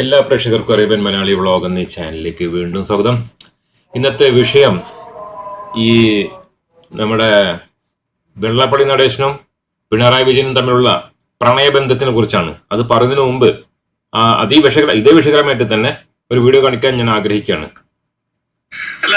എല്ലാ പ്രേക്ഷകർക്കും Arabian Malayali vlog എന്ന ചാനലിലേക്ക് വീണ്ടും സ്വാഗതം. ഇന്നത്തെ വിഷയം ഈ നമ്മുടെ വെള്ളപ്പള്ളി നടേശനും പിണറായി വിജയനും തമ്മിലുള്ള പ്രണയബന്ധത്തിനെ കുറിച്ചാണ്. അത് പറയുന്നതിന് മുമ്പ് അതീ വിഷകര ഇതേ വിഷയകരമായിട്ട് തന്നെ ഒരു വീഡിയോ കാണിക്കാൻ ഞാൻ ആഗ്രഹിക്കുകയാണ്. അല്ല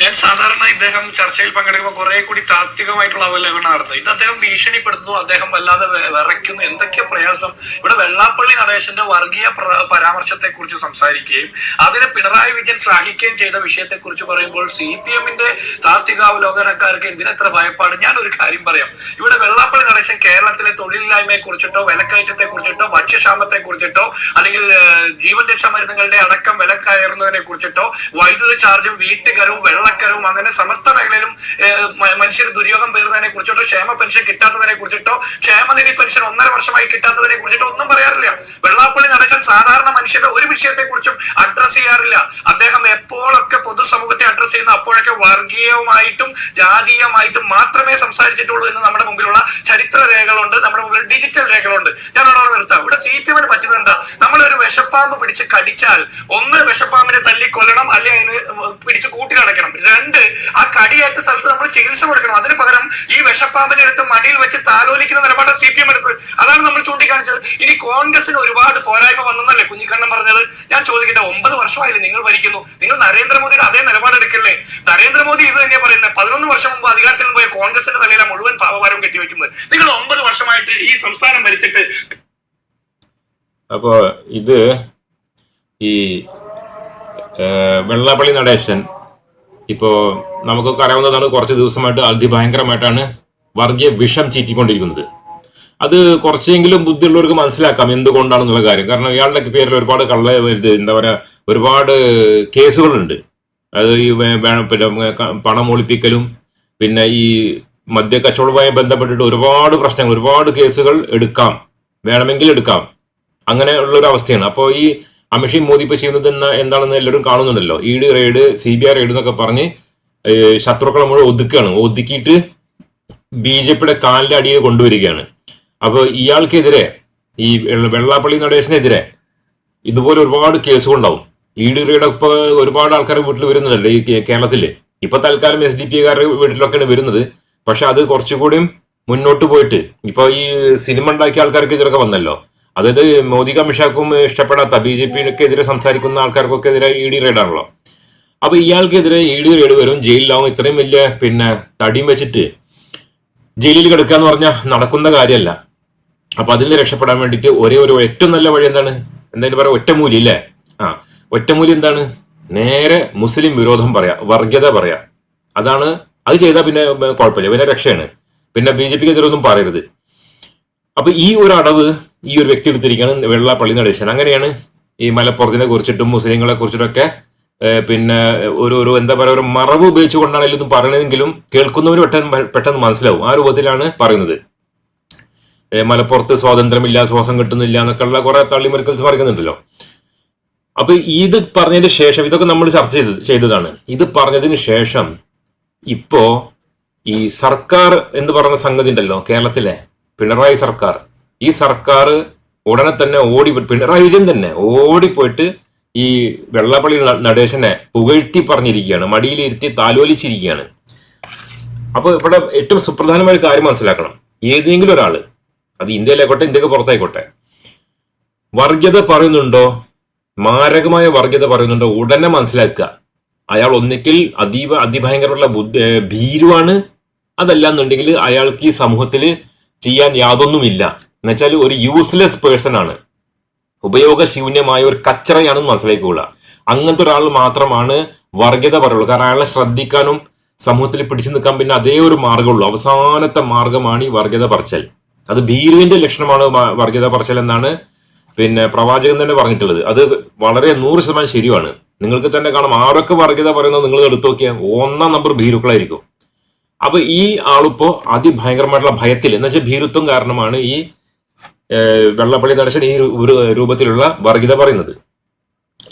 ഞാൻ സാധാരണ ഇദ്ദേഹം ചർച്ചയിൽ പങ്കെടുക്കുമ്പോൾ കുറെ കൂടി താത്വികമായിട്ടുള്ള അവലോകനം നടത്തുന്നത് ഇത് അദ്ദേഹം ഭീഷണിപ്പെടുത്തുന്നു അദ്ദേഹം വല്ലാതെ വിറയ്ക്കുന്നു. എന്തൊക്കെ പ്രയാസം. ഇവിടെ വെള്ളാപ്പള്ളി നടേശന്റെ വർഗീയ പരാമർശത്തെ കുറിച്ച് സംസാരിക്കുകയും അതിനെ പിണറായി വിജയൻ ശ്ലാഘിക്കുകയും ചെയ്ത വിഷയത്തെ കുറിച്ച് പറയുമ്പോൾ സി പി എമ്മിന്റെ താത്വികാവലോകനക്കാർക്ക് എന്തിനത്ര ഭയപ്പാട്? ഞാൻ ഒരു കാര്യം പറയാം. ഇവിടെ വെള്ളാപ്പള്ളി നടേശൻ കേരളത്തിലെ തൊഴിലില്ലായ്മയെ കുറിച്ചിട്ടോ വിലക്കയറ്റത്തെ കുറിച്ചിട്ടോ ഭക്ഷ്യക്ഷാമത്തെ കുറിച്ചിട്ടോ അല്ലെങ്കിൽ ജീവൻ രക്ഷാ മരുന്നുകളുടെ അടക്കം വില കയറുന്നതിനെ കുറിച്ചിട്ടോ വൈദ്യുത ചാർജും വീട്ടുകരവും വെള്ളക്കരവും അങ്ങനെ സമസ്ത മേഖലയിലും മനുഷ്യർ ദുര്യോഗം പേരുന്നതിനെ കുറിച്ചിട്ടോ ക്ഷേമ പെൻഷൻ കിട്ടാത്തതിനെ കുറിച്ചിട്ടോ ക്ഷേമനിധി പെൻഷൻ ഒന്നര വർഷമായി കിട്ടാത്തതിനെ കുറിച്ചിട്ടോ ഒന്നും പറയാറില്ല. വെള്ളാപ്പള്ളി നടേശൻ സാധാരണ മനുഷ്യരുടെ ഒരു വിഷയത്തെ കുറിച്ചും അഡ്രസ് ചെയ്യാറില്ല. അദ്ദേഹം എപ്പോഴൊക്കെ പൊതുസമൂഹത്തെ അഡ്രസ് ചെയ്യുന്ന അപ്പോഴൊക്കെ വർഗീയമായിട്ടും ജാതീയമായിട്ടും മാത്രമേ സംസാരിച്ചിട്ടുള്ളൂ എന്ന് നമ്മുടെ മുമ്പിലുള്ള ചരിത്ര രേഖകളുണ്ട് നമ്മുടെ മുമ്പിൽ ഡിജിറ്റൽ രേഖകളുണ്ട്. ഞാൻ അവിടെ നിർത്താം. ഇവിടെ സി പി എമ്മിന് പറ്റുന്നത് എന്താ? നമ്മളൊരു വിഷപ്പാമ്പ് പിടിച്ച് കടിച്ചാൽ ഒന്ന് വിഷപ്പാമ്പിനെ തല്ലി കൊല്ലണം അല്ലെങ്കിൽ അതിന് പിടിച്ച് കൂട്ടിലടയ്ക്കണം. രണ്ട് ആ കടിയേറ്റ സ്ഥലത്ത് നമ്മൾ ചികിത്സ കൊടുക്കണം. അതിന് പകരം ഈ വിഷപ്പാമ്പിനെ എടുത്ത് മടിയിൽ വെച്ച് താലോലിക്കുന്ന നിലപാട് സി പി എം എടുത്തത് അതാണ് നമ്മൾ ചൂണ്ടിക്കാണിച്ചത്. ഇനി കോൺഗ്രസിന് ഒരുപാട് പോരായ്മ വന്നെന്നല്ലേ കുഞ്ഞിക്കണ്ണൻ പറഞ്ഞത്? ഞാൻ ചോദിക്കട്ടെ ഒമ്പത് വർഷമായില്ലേ നിങ്ങൾ ഭരിക്കുന്നു. നിങ്ങൾ നരേന്ദ്രമോദിയുടെ അതേ നിലപാടെടുക്കല്ലേ നരേന്ദ്രമോദി ഇത് തന്നെയാണ് പറയുന്നത് പതിനൊന്ന് വർഷം മുമ്പ് അധികാരത്തിൽ പോയ കോൺഗ്രസിന്റെ തലയിലാണ് മുഴുവൻ പാവഭാരവും കെട്ടിവെക്കുന്നത്. നിങ്ങൾ ഒമ്പത് വർഷമായിട്ട് ഈ സംസ്ഥാനം ഭരിച്ചിട്ട് അപ്പോ ഇത് ഈ വെള്ളാപ്പള്ളി നടേശൻ ഇപ്പോൾ നമുക്കൊക്കെ അറിയാവുന്നതാണ് കുറച്ച് ദിവസമായിട്ട് അതിഭയങ്കരമായിട്ടാണ് വർഗീയ വിഷം ചീറ്റിക്കൊണ്ടിരിക്കുന്നത്. അത് കുറച്ചെങ്കിലും ബുദ്ധിയുള്ളവർക്ക് മനസ്സിലാക്കാം എന്തുകൊണ്ടാണെന്നുള്ള കാര്യം. കാരണം ഇയാളുടെ പേരിൽ ഒരുപാട് കള്ള ഇത് എന്താ പറയുക ഒരുപാട് കേസുകളുണ്ട്. അത് ഈ പിന്നെ പണം ഒളിപ്പിക്കലും പിന്നെ ഈ മദ്യ കച്ചവടവുമായി ബന്ധപ്പെട്ടിട്ട് ഒരുപാട് പ്രശ്നങ്ങൾ ഒരുപാട് കേസുകൾ എടുക്കാം. വേണമെങ്കിൽ എടുക്കാം. അങ്ങനെയുള്ള ഒരു അവസ്ഥയാണ് അപ്പോൾ ഈ അമിഷി മോദി ഇപ്പൊ ചെയ്യുന്നത് എന്നാ എന്താണെന്ന് എല്ലാവരും കാണുന്നുണ്ടല്ലോ. D raid C B I raid എന്നൊക്കെ പറഞ്ഞ് ശത്രുക്കളെ മുഴുവൻ ഒതുക്കുകയാണ് ഒതുക്കിയിട്ട് ബി ജെ പിയുടെ കാലിന്റെ അടിയിൽ കൊണ്ടുവരികയാണ്. അപ്പോൾ ഇയാൾക്കെതിരെ ഈ വെള്ളാപ്പള്ളി നടേശനെതിരെ ഇതുപോലെ ഒരുപാട് കേസുകളുണ്ടാവും ഇ ഡി റെയ്ഡ് ഇപ്പൊ ഒരുപാട് ആൾക്കാർ വീട്ടിൽ വരുന്നുണ്ടല്ലോ ഈ കേരളത്തിൽ. ഇപ്പൊ തൽക്കാലം എസ് ഡി പി കാരുടെ വീട്ടിലൊക്കെയാണ് വരുന്നത്. പക്ഷെ അത് കുറച്ചുകൂടി മുന്നോട്ട് പോയിട്ട് ഇപ്പൊ ഈ സിനിമ ഉണ്ടാക്കിയ ആൾക്കാർക്ക് ഇതിലൊക്കെ വന്നല്ലോ. അതായത് മോദി അമിത്ഷാക്കും ഇഷ്ടപ്പെടാത്ത ബി ജെ പിക്കെതിരെ സംസാരിക്കുന്ന ആൾക്കാർക്കൊക്കെ എതിരെ ഇ ഡി റെയ്ഡ് ആണല്ലോ. അപ്പൊ ഇയാൾക്കെതിരെ ഇ ഡി റെയ്ഡ് വരും ജയിലിലാവും. ഇത്രയും വലിയ പിന്നെ തടിയും വെച്ചിട്ട് ജയിലിൽ കിടക്കുക എന്ന് പറഞ്ഞാൽ നടക്കുന്ന കാര്യമല്ല. അപ്പൊ അതിൽ നിന്ന് രക്ഷപ്പെടാൻ വേണ്ടിയിട്ട് ഒരേ ഒരു ഏറ്റവും നല്ല വഴി എന്താണ്? എന്തായാലും പറയാം ഒറ്റമൂലി ഇല്ലേ ആ ഒറ്റമൂലി എന്താണ്? നേരെ മുസ്ലിം വിരോധം പറയാ വർഗീയത പറയാ. അതാണ് അത് ചെയ്താൽ പിന്നെ കുഴപ്പമില്ല പിന്നെ രക്ഷയാണ്. പിന്നെ ബി ജെ പിക്ക് എതിരൊന്നും പറയരുത്. അപ്പൊ ഈ ഒരു അടവ് ഈ ഒരു വ്യക്തി എടുത്തിരിക്കുകയാണ് വെള്ളാപ്പള്ളി നടേശൻ. അങ്ങനെയാണ് ഈ മലപ്പുറത്തിനെ കുറിച്ചിട്ടും മുസ്ലിങ്ങളെ കുറിച്ചിട്ടൊക്കെ പിന്നെ ഒരു ഒരു എന്താ പറയുക ഒരു മറവ് ഉപയോഗിച്ചുകൊണ്ടാണ് ഇതൊന്നും പറയണതെങ്കിലും കേൾക്കുന്നവർ പെട്ടെന്ന് പെട്ടെന്ന് മനസ്സിലാവും. ആ രൂപത്തിലാണ് പറയുന്നത്. മലപ്പുറത്ത് സ്വാതന്ത്ര്യമില്ല ശ്വാസം കിട്ടുന്നില്ല എന്നൊക്കെയുള്ള കുറെ തള്ളിമറിക്കൽസ് പറയുന്നുണ്ടല്ലോ. അപ്പൊ ഇത് പറഞ്ഞതിന് ശേഷം ഇതൊക്കെ നമ്മൾ ചർച്ച ചെയ്ത് ചെയ്തതാണ്. ഇത് പറഞ്ഞതിന് ശേഷം ഇപ്പോ ഈ സർക്കാർ എന്ന് പറയുന്ന സംഗതി ഉണ്ടല്ലോ കേരളത്തിലെ. പിണറായി സർക്കാർ. ഈ സർക്കാർ ഉടനെ തന്നെ ഓടി പിണറായി വിജയൻ തന്നെ ഓടിപ്പോയിട്ട് ഈ വെള്ളപ്പള്ളി നടേശനെ പുകഴ്ത്തി പറഞ്ഞിരിക്കുകയാണ്. മടിയിലിരുത്തി താലോലിച്ചിരിക്കുകയാണ്. അപ്പോൾ ഇവിടെ ഏറ്റവും സുപ്രധാനമായ കാര്യം മനസ്സിലാക്കണം. ഏതെങ്കിലും ഒരാൾ അത് ഇന്ത്യയിലായിക്കോട്ടെ ഇന്ത്യയ്ക്ക് പുറത്തായിക്കോട്ടെ വർഗീയത പറയുന്നുണ്ടോ? മാരകമായ വർഗീയത പറയുന്നുണ്ടോ? ഉടനെ മനസ്സിലാക്കുക. അയാൾ ഒന്നിക്കിൽ അതീവ അതിഭയങ്കരമുള്ള ബുദ്ധ ഭീരുവാണ്. അതല്ല എന്നുണ്ടെങ്കിൽ അയാൾക്ക് ഈ സമൂഹത്തിൽ ചെയ്യാൻ യാതൊന്നുമില്ല. എന്നുവെച്ചാൽ ഒരു യൂസ്ലെസ് പേഴ്സൺ ആണ്. ഉപയോഗശൂന്യമായ ഒരു കച്ചറയാണ് മനസ്സിലാക്കുക അങ്ങനത്തെ ഒരാൾ മാത്രമാണ് വർഗീയത പറയുള്ളൂ. കാരണം അയാളെ ശ്രദ്ധിക്കാനും സമൂഹത്തിൽ പിടിച്ചു നിൽക്കാൻ പിന്നെ അതേ ഒരു മാർഗമുള്ളൂ അവസാനത്തെ മാർഗമാണ് ഈ വർഗീയത പറച്ചൽ. അത് ഭീരുവിന്റെ ലക്ഷണമാണ് വർഗീയത പറച്ചൽ എന്നാണ് പിന്നെ പ്രവാചകൻ തന്നെ പറഞ്ഞിട്ടുള്ളത്. അത് വളരെ നൂറ് ശതമാനം ശരിയാണ് നിങ്ങൾക്ക് തന്നെ കാണാം. ആരൊക്കെ വർഗീയത പറയുന്നത് നിങ്ങൾ എടുത്തു നോക്കിയാൽ ഒന്നാം നമ്പർ ഭീരുക്കളായിരിക്കും. അപ്പൊ ഈ ആളിപ്പോ അതിഭയങ്കരമായിട്ടുള്ള ഭയത്തിൽ എന്ന് വെച്ചാൽ ഭീരുത്വം കാരണമാണ് ഈ വെള്ളപ്പള്ളി നടശൻ ഈ രൂപത്തിലുള്ള വർഗീയത പറയുന്നത്.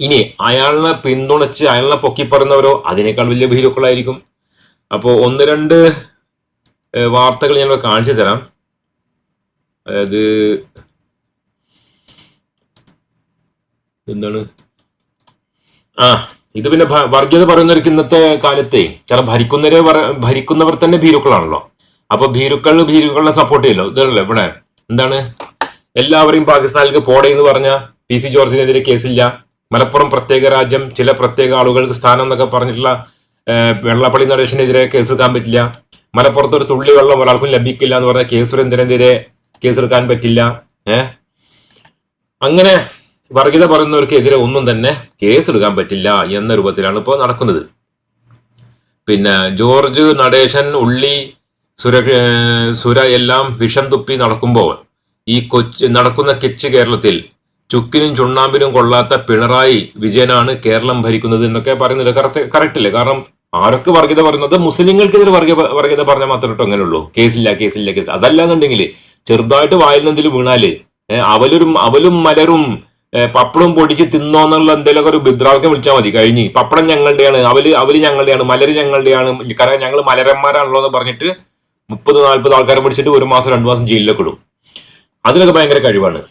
ഇനി അയാളിനെ പിന്തുണച്ച് അയാളിനെ പൊക്കി പറയുന്നവരോ അതിനേക്കാൾ വലിയ ഭീരുക്കളായിരിക്കും. അപ്പോൾ ഒന്ന് രണ്ട് വാർത്തകൾ ഞാൻ കാണിച്ചു തരാം. അതായത് എന്താണ്? ആ ഇത് പിന്നെ വർഗീയത പറയുന്നവർക്ക് ഇന്നത്തെ കാലത്തെ കാരണം ഭരിക്കുന്നവരെ ഭരിക്കുന്നവർ തന്നെ ഭീരുക്കളാണല്ലോ. അപ്പൊ ഭീരുക്കൾ ഭീരുക്കളെ സപ്പോർട്ട് ചെയ്യല്ലോ. ഇതല്ലേ ഇവിടെ? എന്താണ്? എല്ലാവരെയും പാകിസ്ഥാനിലേക്ക് പോടേ എന്ന് പറഞ്ഞ പി സി ജോർജിനെതിരെ കേസില്ല. മലപ്പുറം പ്രത്യേക രാജ്യം ചില പ്രത്യേക ആളുകൾക്ക് സ്ഥാനം എന്നൊക്കെ പറഞ്ഞിട്ടുള്ള വെള്ളപ്പള്ളി നടേശനെതിരെ കേസെടുക്കാൻ പറ്റില്ല. മലപ്പുറത്ത് ഒരു തുള്ളി വെള്ളം ഒരാൾക്കും ലഭിക്കില്ല എന്ന് പറഞ്ഞ കെ സുരേന്ദ്രനെതിരെ കേസെടുക്കാൻ പറ്റില്ല. ഏഹ് അങ്ങനെ വർഗീയത പറയുന്നവർക്കെതിരെ ഒന്നും തന്നെ കേസ് എടുക്കാൻ പറ്റില്ല എന്ന രൂപത്തിലാണ് ഇപ്പോൾ നടക്കുന്നത്. പിന്നെ ജോർജ് നടേശൻ ഉള്ളി സുര സുര എല്ലാം വിഷം തുപ്പി നടക്കുമ്പോൾ ഈ കൊച്ച് നടക്കുന്ന കെച്ച് കേരളത്തിൽ ചുക്കിനും ചുണ്ണാമ്പിനും കൊള്ളാത്ത പിണറായി വിജയനാണ് കേരളം ഭരിക്കുന്നത് എന്നൊക്കെ പറയുന്നത് കറക്റ്റ് കറക്റ്റ് അല്ലേ കാരണം ആരൊക്കെ വർഗീയത പറയുന്നത് മുസ്ലിങ്ങൾക്കെതിരെ വർഗീയ വർഗീയത പറഞ്ഞാൽ മാത്രമേ കേട്ടോ അങ്ങനെയുള്ളൂ. കേസില്ല കേസില്ല കേസ്. അതല്ല എന്നുണ്ടെങ്കിൽ ചെറുതായിട്ട് വായിൽ നിന്നെങ്കിലും വീണാൽ അവലും അവലും മലരും ഏഹ് പപ്പടം പൊടിച്ച് തിന്നോന്നുള്ള എന്തെങ്കിലുമൊക്കെ ഒരു ബിദ്രാവ്യം വിളിച്ചാൽ മതി. കഴിഞ്ഞ്. പപ്പടം ഞങ്ങളുടെയാണ്. അവൽ അവൽ ഞങ്ങളുടെയാണ്. മലര് ഞങ്ങളുടെയാണ്. കാരണം ഞങ്ങൾ മലരന്മാരാണല്ലോ എന്ന് പറഞ്ഞിട്ട് മുപ്പത് നാല്പത് ആൾക്കാരെ പിടിച്ചിട്ട് ഒരു മാസം രണ്ടു മാസം ജയിലിലൊക്കെ ഇടും. അതിനൊക്കെ ഭയങ്കര കഴിവാണ്.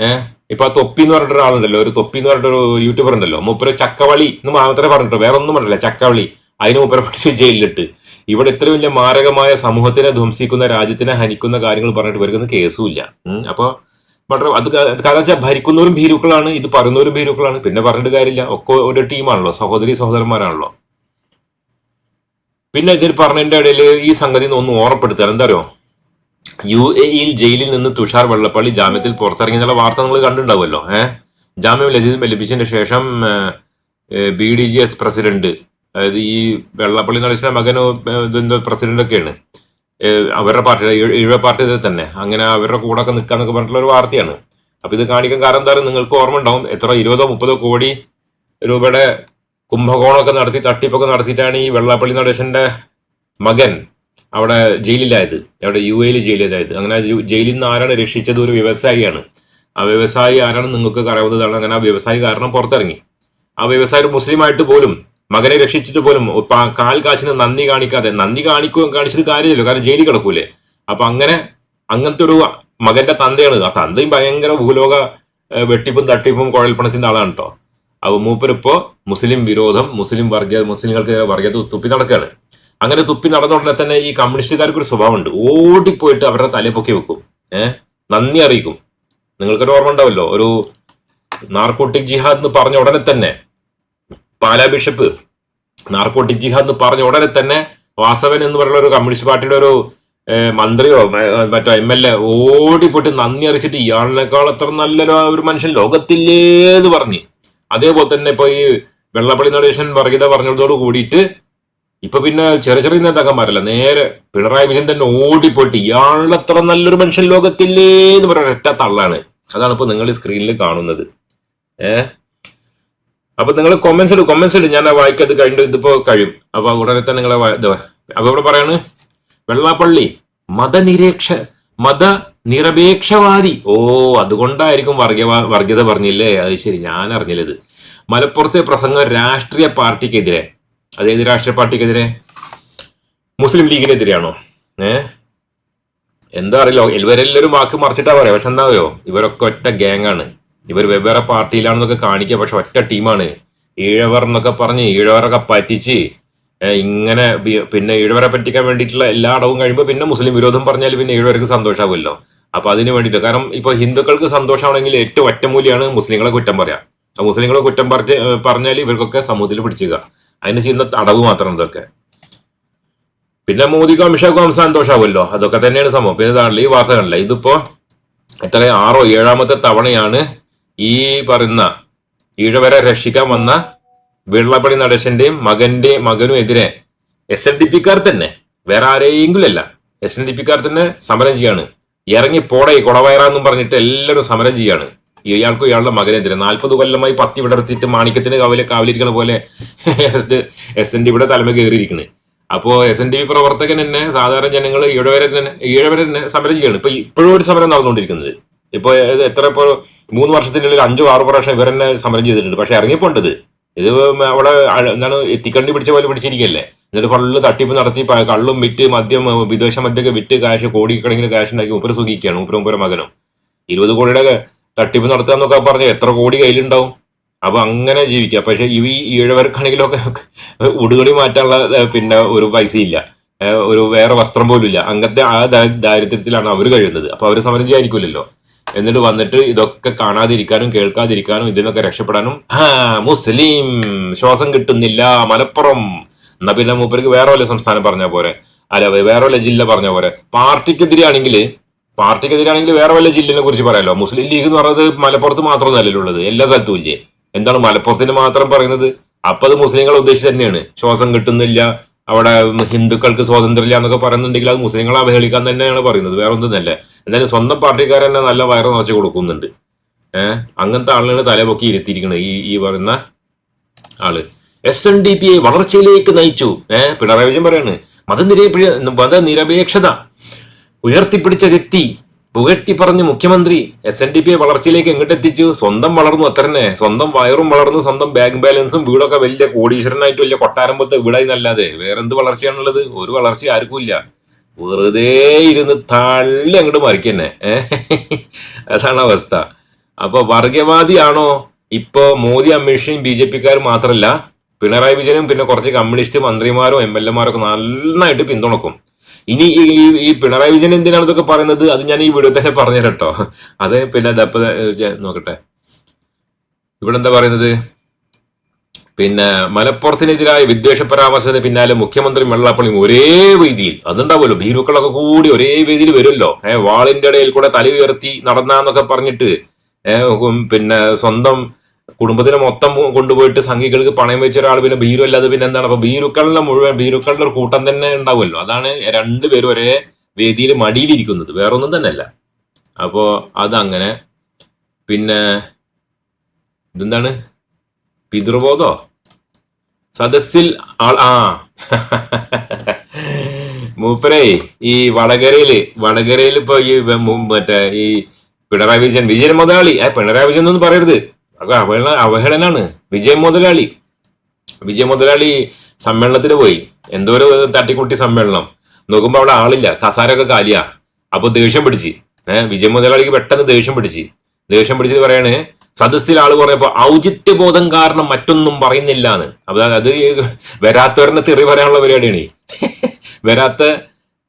ഏഹ് ഇപ്പൊ ആ തൊപ്പി എന്ന് പറഞ്ഞിട്ട് ഒരാളുണ്ടല്ലോ. ഒരു തൊപ്പി എന്ന് പറഞ്ഞിട്ട് ഒരു യൂട്യൂബർ ഉണ്ടല്ലോ. മൂപ്പര് ചക്കവളി എന്ന് മാത്രമേ പറഞ്ഞിട്ടുള്ളൂ. വേറെ ഒന്നും പറഞ്ഞില്ല ചക്കവളി അതിന് മൂപ്പരെ പിടിച്ച് ജയിലിലിട്ട്. ഇവിടെ ഇത്ര വലിയ മാരകമായ സമൂഹത്തിനെ ധ്വംസിക്കുന്ന രാജ്യത്തിനെ ഹനിക്കുന്ന കാര്യങ്ങൾ പറഞ്ഞിട്ട് ഇവർക്കൊന്നും കേസുമില്ല അപ്പൊ വളരെ അത് കാരണം വെച്ചാൽ ഭരിക്കുന്നവരും ഭീരുക്കളാണ് ഇത് പറയുന്നവരും ഭീരുക്കളാണ്. പിന്നെ പറഞ്ഞിട്ട് കാര്യമില്ല. ഒക്കെ ഒരു ടീമാണല്ലോ. സഹോദരി സഹോദരന്മാരാണല്ലോ. പിന്നെ ഇതിൽ പറഞ്ഞതിന്റെ ഇടയിൽ ഈ സംഗതി ഒന്ന് ഓർമ്മപ്പെടുത്തുക. എന്താ അറിയോ? യു എ ഇയിൽ ജയിലിൽ നിന്ന് തുഷാർ വെള്ളപ്പള്ളി ജാമ്യത്തിൽ പുറത്തിറങ്ങി എന്നുള്ള വാർത്ത നിങ്ങൾ കണ്ടിട്ടുണ്ടാവുമല്ലോ. ഏഹ് ജാമ്യം ലഭി- ലഭിച്ചതിന് ശേഷം B D J S president അതായത് ഈ വെള്ളപ്പള്ളി നടേശന്റെ മകനോ പ്രസിഡന്റ് ഒക്കെയാണ്. അവരുടെ പാർട്ടി ഇഴ പാർട്ടി തന്നെ. അങ്ങനെ അവരുടെ കൂടെ ഒക്കെ നിൽക്കാന്നൊക്കെ പറഞ്ഞിട്ടുള്ള ഒരു വാർത്തയാണ്. അപ്പൊ ഇത് കാണിക്കാൻ കാരണം എന്താ പറയുക നിങ്ങൾക്ക് ഓർമ്മ ഉണ്ടാവും. എത്ര ഇരുപതോ മുപ്പതോ കോടി രൂപയുടെ കുംഭകോണമൊക്കെ നടത്തി തട്ടിപ്പൊക്കെ നടത്തിയിട്ടാണ് ഈ വെള്ളാപ്പള്ളി നടേശന്റെ മകൻ അവിടെ ജയിലിലായത്. അവിടെ യു എയിൽ ജയിലിലായത്. അങ്ങനെ ജയിലിൽ നിന്ന് ആരാണ് രക്ഷിച്ചത്? ഒരു വ്യവസായിയാണ്. ആ വ്യവസായി ആരാണ് നിങ്ങൾക്ക് അറിയാവുന്നതാണ്. അങ്ങനെ ആ വ്യവസായി കാരണം പുറത്തിറങ്ങി. ആ വ്യവസായി ഒരു മുസ്ലിമായിട്ട് പോലും മകനെ രക്ഷിച്ചിട്ട് പോലും കാൽ കാശിന് നന്ദി കാണിക്കാതെ നന്ദി കാണിക്കുക കാണിച്ചിട്ട് കാര്യമില്ലല്ലോ കാരണം ജയിലിൽ കിടക്കൂലേ. അപ്പൊ അങ്ങനെ അങ്ങനത്തെ ഒരു മകന്റെ തന്തയാണ്. ആ തന്തയും ഭയങ്കര ഭൂലോക വെട്ടിപ്പും തട്ടിപ്പും കുഴൽപ്പണത്തിന്റെ ആളാണ് കേട്ടോ അപ്പൊ മൂപ്പരിപ്പോ മുസ്ലിം വിരോധം മുസ്ലിം വർഗീയ മുസ്ലിങ്ങൾക്ക് വർഗീയത തുപ്പി നടക്കുകയാണ് അങ്ങനെ തുപ്പി നടന്ന ഉടനെ തന്നെ ഈ കമ്മ്യൂണിസ്റ്റുകാർക്ക് ഒരു സ്വഭാവമുണ്ട്. ഓടിപ്പോയിട്ട് അവരുടെ തലയെ പൊക്കി വെക്കും. ഏഹ് നന്ദി അറിയിക്കും. നിങ്ങൾക്കൊരു ഓർമ്മ ഉണ്ടാവല്ലോ? ഒരു നാർക്കോട്ടിക് ജിഹാദ് എന്ന് പറഞ്ഞ ഉടനെ തന്നെ പാലാ ബിഷപ്പ് നാർക്കോട്ടിക് ജിഹാദ് എന്ന് പറഞ്ഞ ഉടനെ തന്നെ വാസവൻ എന്ന് പറയുന്ന ഒരു കമ്മ്യൂണിസ്റ്റ് പാർട്ടിയുടെ ഒരു ഏഹ്, മന്ത്രിയോ മറ്റോ എം എൽ എ ഓടിപ്പോയിട്ട് നന്ദി അറിയിച്ചിട്ട് ഇയാളിനേക്കാൾ അത്ര നല്ലൊരു ഒരു മനുഷ്യൻ ലോകത്തില്ലേ എന്ന് പറഞ്ഞ്. അതേപോലെ തന്നെ ഇപ്പൊ ഈ വെള്ളപ്പള്ളി നടേശൻ വർഗീത പറഞ്ഞതോട് കൂടിയിട്ട് ഇപ്പൊ പിന്നെ ചെറിയ ചെറിയ നേതാക്കന്മാരല്ല നേരെ പിണറായി വിജയൻ തന്നെ ഓടിപ്പോയിട്ട് ഇയാളത്ര നല്ലൊരു മനുഷ്യൻ ലോകത്തില്ലേ എന്ന് പറയുന്ന ഒറ്റ തള്ളാണ്. അതാണ് ഇപ്പൊ നിങ്ങൾ സ്ക്രീനിൽ കാണുന്നത്. ഏ? അപ്പൊ നിങ്ങൾ കൊമൻസ് ഇടും കൊമൻസ് ഇടും. ഞാൻ ആ വായിക്കത് കഴിഞ്ഞിട്ട് ഇതിപ്പോ കഴിയും. അപ്പൊ ഉടനെ തന്നെ നിങ്ങളെ അപ്പൊ ഇവിടെ പറയാണ് വെള്ളാപ്പള്ളി മതനിരേക്ഷ മത നിരപേക്ഷവാദി ഓ അതുകൊണ്ടായിരിക്കും വർഗീയ വർഗീയത പറഞ്ഞില്ലേ? അത് ശരി ഞാൻ അറിഞ്ഞില്ലത്. മലപ്പുറത്തെ പ്രസംഗം രാഷ്ട്രീയ പാർട്ടിക്കെതിരെ. അതായത് രാഷ്ട്രീയ പാർട്ടിക്കെതിരെ? മുസ്ലിം ലീഗിനെതിരെയാണോ? ഏ? എന്താ അറിയില്ല. ഇവരെല്ലാവരും വാക്ക് മറിച്ചിട്ടാ പറയാ. പക്ഷെ എന്താ അറിയോ? ഇവരൊക്കെ ഒറ്റ ഗ്യാങ് ആണ്. ഇവർ വെവ്വേറെ പാർട്ടിയിലാണെന്നൊക്കെ കാണിക്കുക. പക്ഷെ ഒറ്റ ടീമാണ്. ഈഴവർ എന്നൊക്കെ പറഞ്ഞ് ഈഴവരൊക്കെ പറ്റിച്ച് ഇങ്ങനെ പിന്നെ ഈഴവരെ പറ്റിക്കാൻ വേണ്ടിയിട്ടുള്ള എല്ലാ അടവും കഴിയുമ്പോൾ പിന്നെ മുസ്ലിം വിരോധം പറഞ്ഞാൽ പിന്നെ ഈഴവർക്ക് സന്തോഷമാവുമല്ലോ അപ്പൊ അതിന് വേണ്ടിയിട്ട്. കാരണം ഇപ്പൊ ഹിന്ദുക്കൾക്ക് സന്തോഷമാണെങ്കിൽ ഏറ്റവും ഒറ്റമൂലിയാണ് മുസ്ലിങ്ങളെ കുറ്റം പറയാം. മുസ്ലിങ്ങളെ കുറ്റം പറഞ്ഞ് പറഞ്ഞാൽ ഇവർക്കൊക്കെ സമൂഹത്തിൽ പിടിച്ചുക. അതിന് ചെയ്യുന്ന അടവ് മാത്രം ഇതൊക്കെ. പിന്നെ മോദിക്കും അമിത്ഷാക്കും സന്തോഷമാവുമല്ലോ അതൊക്കെ തന്നെയാണ് സംഭവം. പിന്നെ ഈ വാർത്ത കണ്ടില്ല? ഇതിപ്പോ എത്ര ആറോ ഏഴാമത്തെ തവണയാണ് ഈ പറയുന്ന ഈഴവരെ രക്ഷിക്കാൻ വന്ന വെള്ളപ്പള്ളി നടേശന്റെയും മകന്റെയും മകനും എതിരെ എസ് എൻ ഡി പിക്കാർ തന്നെ വേറെ ആരെയെങ്കിലും അല്ല എസ് എൻ ഡി പിക്കാർ തന്നെ സമരം ചെയ്യാണ്. ഇറങ്ങി പോടേ കുടവയറാന്നും പറഞ്ഞിട്ട് എല്ലാവരും സമരം ചെയ്യാണ്. ഇയാൾക്കും ഇയാളുടെ മകനെതിരെ നാൽപ്പത് കൊല്ലമായി പത്തി വിടർത്തിയിട്ട് മാണിക്യത്തിന് കാവലെ കാവലിരിക്കണ പോലെ എസ് എൻ ഡി തലമ കയറിയിരിക്കണ്. അപ്പോ എസ് എൻ ഡി പി പ്രവർത്തകൻ തന്നെ സാധാരണ ജനങ്ങൾ ഈഴവരെ തന്നെ ഈഴവരെ തന്നെ സമരം ചെയ്യാണ്. ഇപ്പൊ ഇപ്പോഴും ഒരു സമരം നടന്നുകൊണ്ടിരിക്കുന്നത്. ഇപ്പൊ എത്ര ഇപ്പോൾ മൂന്ന് വർഷത്തിനുള്ളിൽ അഞ്ചോ ആറ് പ്രാവശ്യം ഇവർ തന്നെ സമരം ചെയ്തിട്ടുണ്ട്. പക്ഷെ ഇറങ്ങിപ്പോണ്ടത് ഇത്. അവിടെ എന്താണ് എത്തിക്കണ്ടി പിടിച്ച പോലെ പിടിച്ചിരിക്കല്ലേ? എന്നിട്ട് ഫുള്ള് തട്ടിപ്പ് നടത്തി കള്ളും വിറ്റ് മദ്യം വിദേശ മദ്യമൊക്കെ വിറ്റ് കാശ് കോടിക്കണക്കിന് കാശ് ഉണ്ടാക്കി ഉപ്പര സുഖിക്കുകയാണ് മൂപ്പരും ഉപ്പര മകനും. ഇരുപത് കോടിയുടെ തട്ടിപ്പ് നടത്തുക എന്നൊക്കെ പറഞ്ഞ് എത്ര കോടി കയ്യിലുണ്ടാവും? അപ്പൊ അങ്ങനെ ജീവിക്കുക പക്ഷെ ഈ ഈഴവർക്കാണെങ്കിലൊക്കെ ഉടുകളി മാറ്റാനുള്ള പിന്നെ ഒരു പൈസ ഇല്ല ഒരു വേറെ വസ്ത്രം പോലും ഇല്ല അങ്ങനത്തെ ആ ദാരിദ്ര്യത്തിലാണ് അവർ കഴിയുന്നത്. അപ്പൊ അവർ സമരം ചെയ്യാതിരിക്കില്ലല്ലോ എന്നിട്ട് വന്നിട്ട് ഇതൊക്കെ കാണാതിരിക്കാനും കേൾക്കാതിരിക്കാനും ഇതിനൊക്കെ രക്ഷപ്പെടാനും. മുസ്ലിം ശ്വാസം കിട്ടുന്നില്ല മലപ്പുറം. എന്നാ പിന്നെ മൂപ്പർക്ക് വേറെ വല്ല സംസ്ഥാനം പറഞ്ഞ പോരെ. അല്ല വേറെ വല്ല ജില്ല പറഞ്ഞ പോരെ. പാർട്ടിക്കെതിരെയാണെങ്കിൽ പാർട്ടിക്കെതിരാണെങ്കിൽ വേറെ വല്ല ജില്ലനെ കുറിച്ച് പറയാലോ. മുസ്ലിം ലീഗ് എന്ന് പറയുന്നത് മലപ്പുറത്ത് മാത്രമൊന്നല്ലല്ലോ ഉള്ളത് എല്ലാ സ്ഥലത്തും ഇല്ലേ. എന്താണ് മലപ്പുറത്തിന് മാത്രം പറയുന്നത്? അപ്പൊ അത് മുസ്ലിങ്ങളെ ഉദ്ദേശിച്ച് തന്നെയാണ്. ശ്വാസം കിട്ടുന്നില്ല അവിടെ ഹിന്ദുക്കൾക്ക് സ്വാതന്ത്ര്യമില്ല എന്നൊക്കെ പറയുന്നുണ്ടെങ്കിൽ അത് മുസ്ലിങ്ങളെ അവഹേളിക്കാൻ തന്നെയാണ് പറയുന്നത്. വേറെ ഒന്നും എന്തായാലും സ്വന്തം പാർട്ടിക്കാരൻ തന്നെ നല്ല വയറ് നിറച്ച് കൊടുക്കുന്നുണ്ട്. ഏഹ് അങ്ങനത്തെ ആളുകൾ തലപൊക്കി ഇരുത്തിയിരിക്കുന്നത് ഈ ഈ പറയുന്ന ആൾ. S N D P I വളർച്ചയിലേക്ക് നയിച്ചു. ഏഹ് പിണറായി വിജയൻ പറയാണ് മതനിരപേ മതനിരപേക്ഷത ഉയർത്തിപ്പിടിച്ച വ്യക്തി പുകഴ്ത്തി പറഞ്ഞു മുഖ്യമന്ത്രി എസ് എൻ ഡി പിയെ വളർച്ചയിലേക്ക് എങ്ങോട്ടെത്തിച്ചു സ്വന്തം വളർന്നു അത്ര തന്നെ. സ്വന്തം വയറും വളർന്നു സ്വന്തം ബാങ്ക് ബാലൻസും വീടൊക്കെ വലിയ കോടീശ്വരനായിട്ട് വലിയ കൊട്ടാരം പോലത്തെ വീടായി നല്ലാതെ വേറെന്ത് വളർച്ചയാണുള്ളത്? ഒരു വളർച്ച ആർക്കും ഇല്ല. വെറുതെ ഇരുന്ന് തള്ളി അങ്ങോട്ട് മറിക്കന്നെ അതാണ് അവസ്ഥ. അപ്പൊ വർഗീയവാദിയാണോ ഇപ്പോ മോദി അമിത്ഷയും ബി ജെ പിക്കാരും മാത്രമല്ല പിണറായി വിജയനും പിന്നെ കുറച്ച് കമ്മ്യൂണിസ്റ്റ് മന്ത്രിമാരും എം എൽ എമാരൊക്കെ നന്നായിട്ട് പിന്തുണക്കും. ഇനി ഈ ഈ- പിണറായി വിജയൻ എന്തിനാണ് ഇതൊക്കെ പറയുന്നത്? അത് ഞാൻ ഈ വീഡിയോ തന്നെ പറഞ്ഞു കേട്ടോ അത് പിന്നെ നോക്കട്ടെ. ഇവിടെ എന്താ പറയുന്നത്? പിന്നെ മലപ്പുറത്തിനെതിരായ വിദ്വേഷ പരാമർശത്തിന് പിന്നാലെ മുഖ്യമന്ത്രി വെള്ളാപ്പള്ളിയും ഒരേ വേദിയിൽ. അതുണ്ടാവുമല്ലോ. ഭീരുക്കളൊക്കെ കൂടി ഒരേ വേദിയിൽ വരുമല്ലോ. ഏഹ് വാളിന്റെ ഇടയിൽ കൂടെ തല ഉയർത്തി നടന്നാന്നൊക്കെ പറഞ്ഞിട്ട് പിന്നെ സ്വന്തം കുടുംബത്തിനെ മൊത്തം കൊണ്ടുപോയിട്ട് സംഘികൾക്ക് പണയം വെച്ച ഒരാൾ പിന്നെ ഭീരു അല്ലാതെ പിന്നെ എന്താണ്? അപ്പൊ ഭീരുക്കളുടെ മുഴുവൻ ഭീരുക്കളുടെ ഒരു കൂട്ടം തന്നെ ഉണ്ടാവുമല്ലോ. അതാണ് രണ്ടുപേരും ഒരേ വേദിയിൽ മടിയിലിരിക്കുന്നത്. വേറൊന്നും തന്നെ അല്ല അപ്പോ അതങ്ങനെ. പിന്നെ ഇതെന്താണ്? പിതൃബോധോ? സദസ്സിൽ ആ. മൂപ്പരേ ഈ വടകരയിൽ വടകരയിൽ ഇപ്പൊ ഈ മറ്റേ ഈ പിണറായി വിജയൻ വിജയൻ മുതലാളി. ഏ പിണറായി വിജയൻ എന്നൊന്നും പറയരുത്. അതൊക്കെ അവഹേളന അവഹേളനാണ്. വിജയ് മുതലാളി. വിജയ മുതലാളി സമ്മേളനത്തിന് പോയി. എന്തോ ഒരു തട്ടിക്കുട്ടി സമ്മേളനം. നോക്കുമ്പോൾ അവിടെ ആളില്ല. കസാരൊക്കെ കാലിയാ. അപ്പോൾ ദേഷ്യം പിടിച്ച്. ഏഹ് വിജയ മുതലാളിക്ക് പെട്ടെന്ന് ദേഷ്യം പിടിച്ച്. ദേഷ്യം പിടിച്ചത് പറയാണ് സദസ്സിൽ ആൾ ഔചിത്യ ബോധം കാരണം മറ്റൊന്നും പറയുന്നില്ല എന്ന് അപ്പൊ അത് വരാത്തവരനെ തെറി പറയാനുള്ള പരിപാടിയാണ്. വരാത്ത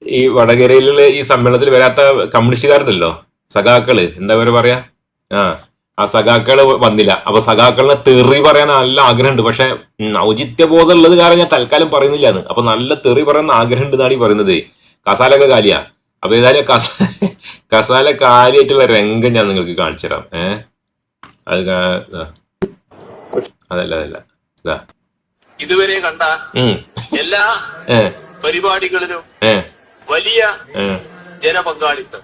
ഈ വടകരയിലുള്ള ഈ സമ്മേളനത്തിൽ വരാത്ത കമ്മ്യൂണിസ്റ്റുകാരുണ്ടല്ലോ. സഖാക്കൾ. എന്താ പറയാ? ആ. ആ സഖാക്കൾ വന്നില്ല. അപ്പൊ സഖാക്കളിനെ തെറി പറയാൻ നല്ല ആഗ്രഹമുണ്ട്. പക്ഷെ ഔചിത്യബോധം ഉള്ളത് കാരണം ഞാൻ തൽക്കാലം പറയുന്നില്ല എന്ന് അപ്പൊ നല്ല തെറി പറയുന്ന ആഗ്രഹമുണ്ട് എന്നാണ് ഈ പറയുന്നത്. കസാലൊക്കെ കാലിയാ. അപ്പൊ ഏതായാലും കസ കസാല കാലിയായിട്ടുള്ള രംഗം ഞാൻ നിങ്ങൾക്ക് കാണിച്ചു തരാം. ഏഹ് അത് അതല്ല അതല്ല. ഇതാ ഇതുവരെ കണ്ട എല്ലാ പരിപാടികളിലും വലിയ ഏ. ജനപങ്കാളിത്തം.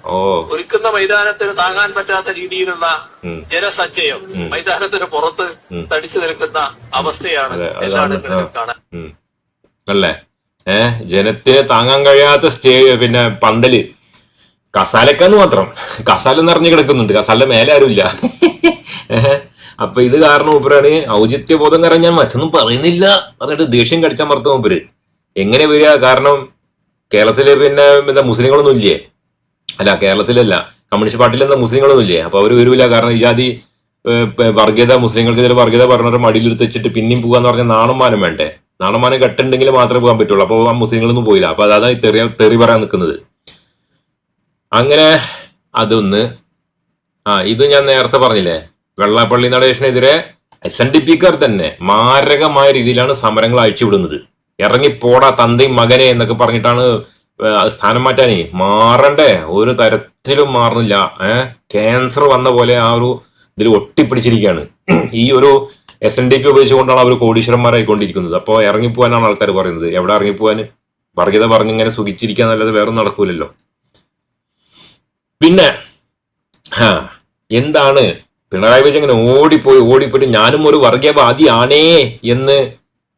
ഒരുക്കുന്ന മൈതാനത്തിന് താങ്ങാൻ പറ്റാത്ത രീതിയിലുള്ള. ജനസഞ്ചയം മൈതാനത്തിന് പുറത്ത്. തടിച്ചു നിൽക്കുന്ന അവസ്ഥയാണ് എല്ലായിടങ്ങളിലും കാണാൻ. അല്ലേ? ഏഹ് ജനത്തിന് താങ്ങാൻ കഴിയാത്ത സ്റ്റേ പിന്നെ പന്തൽ. കസാലക്കാന്ന് മാത്രം. കസാല നിറഞ്ഞു കിടക്കുന്നുണ്ട്. കസാലിന്റെ മേലെ ആരുമില്ല അപ്പൊ ഇത് കാരണം മൂപ്പരാണ് ഔചിത്യബോധം കാരണം ഞാൻ മറ്റൊന്നും പറയുന്നില്ല. പറഞ്ഞിട്ട് ദേഷ്യം കടിച്ചാൽ മറുത്ത മൂപ്പര്. എങ്ങനെ വരിക? കാരണം കേരളത്തിൽ പിന്നെ എന്താ മുസ്ലിങ്ങളൊന്നും ഇല്ലേ? അല്ല കേരളത്തിലല്ല. കമ്മ്യൂണിസ്റ്റ് പാർട്ടിയിൽ എന്താ മുസ്ലിങ്ങളൊന്നും ഇല്ലേ അപ്പൊ അവർ വരില്ല കാരണം ഈ ജാതി വർഗീയത മുസ്ലിങ്ങൾക്ക് ഇതിൽ വർഗീയത പറഞ്ഞൊരു മടിയിലെടുത്ത് വെച്ചിട്ട് പിന്നെയും പോകാന്ന് പറഞ്ഞാൽ നാണമാനം വേണ്ടേ? നാണമാനം കെട്ടുണ്ടെങ്കിൽ മാത്രമേ പോകാൻ പറ്റുള്ളൂ. അപ്പോൾ ആ മുസ്ലിങ്ങളൊന്നും പോയില്ല. അപ്പൊ അതാണ് തെറി തെറി പറയാൻ നിൽക്കുന്നത്. അങ്ങനെ അതൊന്ന് ആ ഇത് ഞാൻ നേരത്തെ പറഞ്ഞില്ലേ? വെള്ളാപ്പള്ളി നടേശനെതിരെ എസ് എൻ ഡി പിക്കാർ തന്നെ മാരകമായ രീതിയിലാണ് സമരങ്ങൾ അഴിച്ചുവിടുന്നത്. ഇറങ്ങിപ്പോടാ തന്തയും മകനെ എന്നൊക്കെ പറഞ്ഞിട്ടാണ് സ്ഥാനം മാറ്റാനേ മാറണ്ടേ. ഒരു തരത്തിലും മാറുന്നില്ല. ഏഹ് ക്യാൻസർ വന്ന പോലെ ആ ഒരു ഇതിൽ ഒട്ടിപ്പിടിച്ചിരിക്കുകയാണ്. ഈ ഒരു എസ് എൻ ഡി പി ഉപയോഗിച്ചുകൊണ്ടാണ് അവർ കോടീശ്വരന്മാരായിക്കൊണ്ടിരിക്കുന്നത്. അപ്പോൾ ഇറങ്ങിപ്പോവാനാണ് ആൾക്കാർ പറയുന്നത്. എവിടെ ഇറങ്ങിപ്പോവാൻ? വർഗീയത പറഞ്ഞിങ്ങനെ സുഖിച്ചിരിക്കുക എന്നല്ലാതെ വേറെ നടക്കൂലല്ലോ. പിന്നെ എന്താണ്? പിണറായി വിജയൻ ഇങ്ങനെ ഓടിപ്പോയി ഓടിപ്പോയിട്ട് ഞാനും ഒരു വർഗീയവാദിയാണേ എന്ന്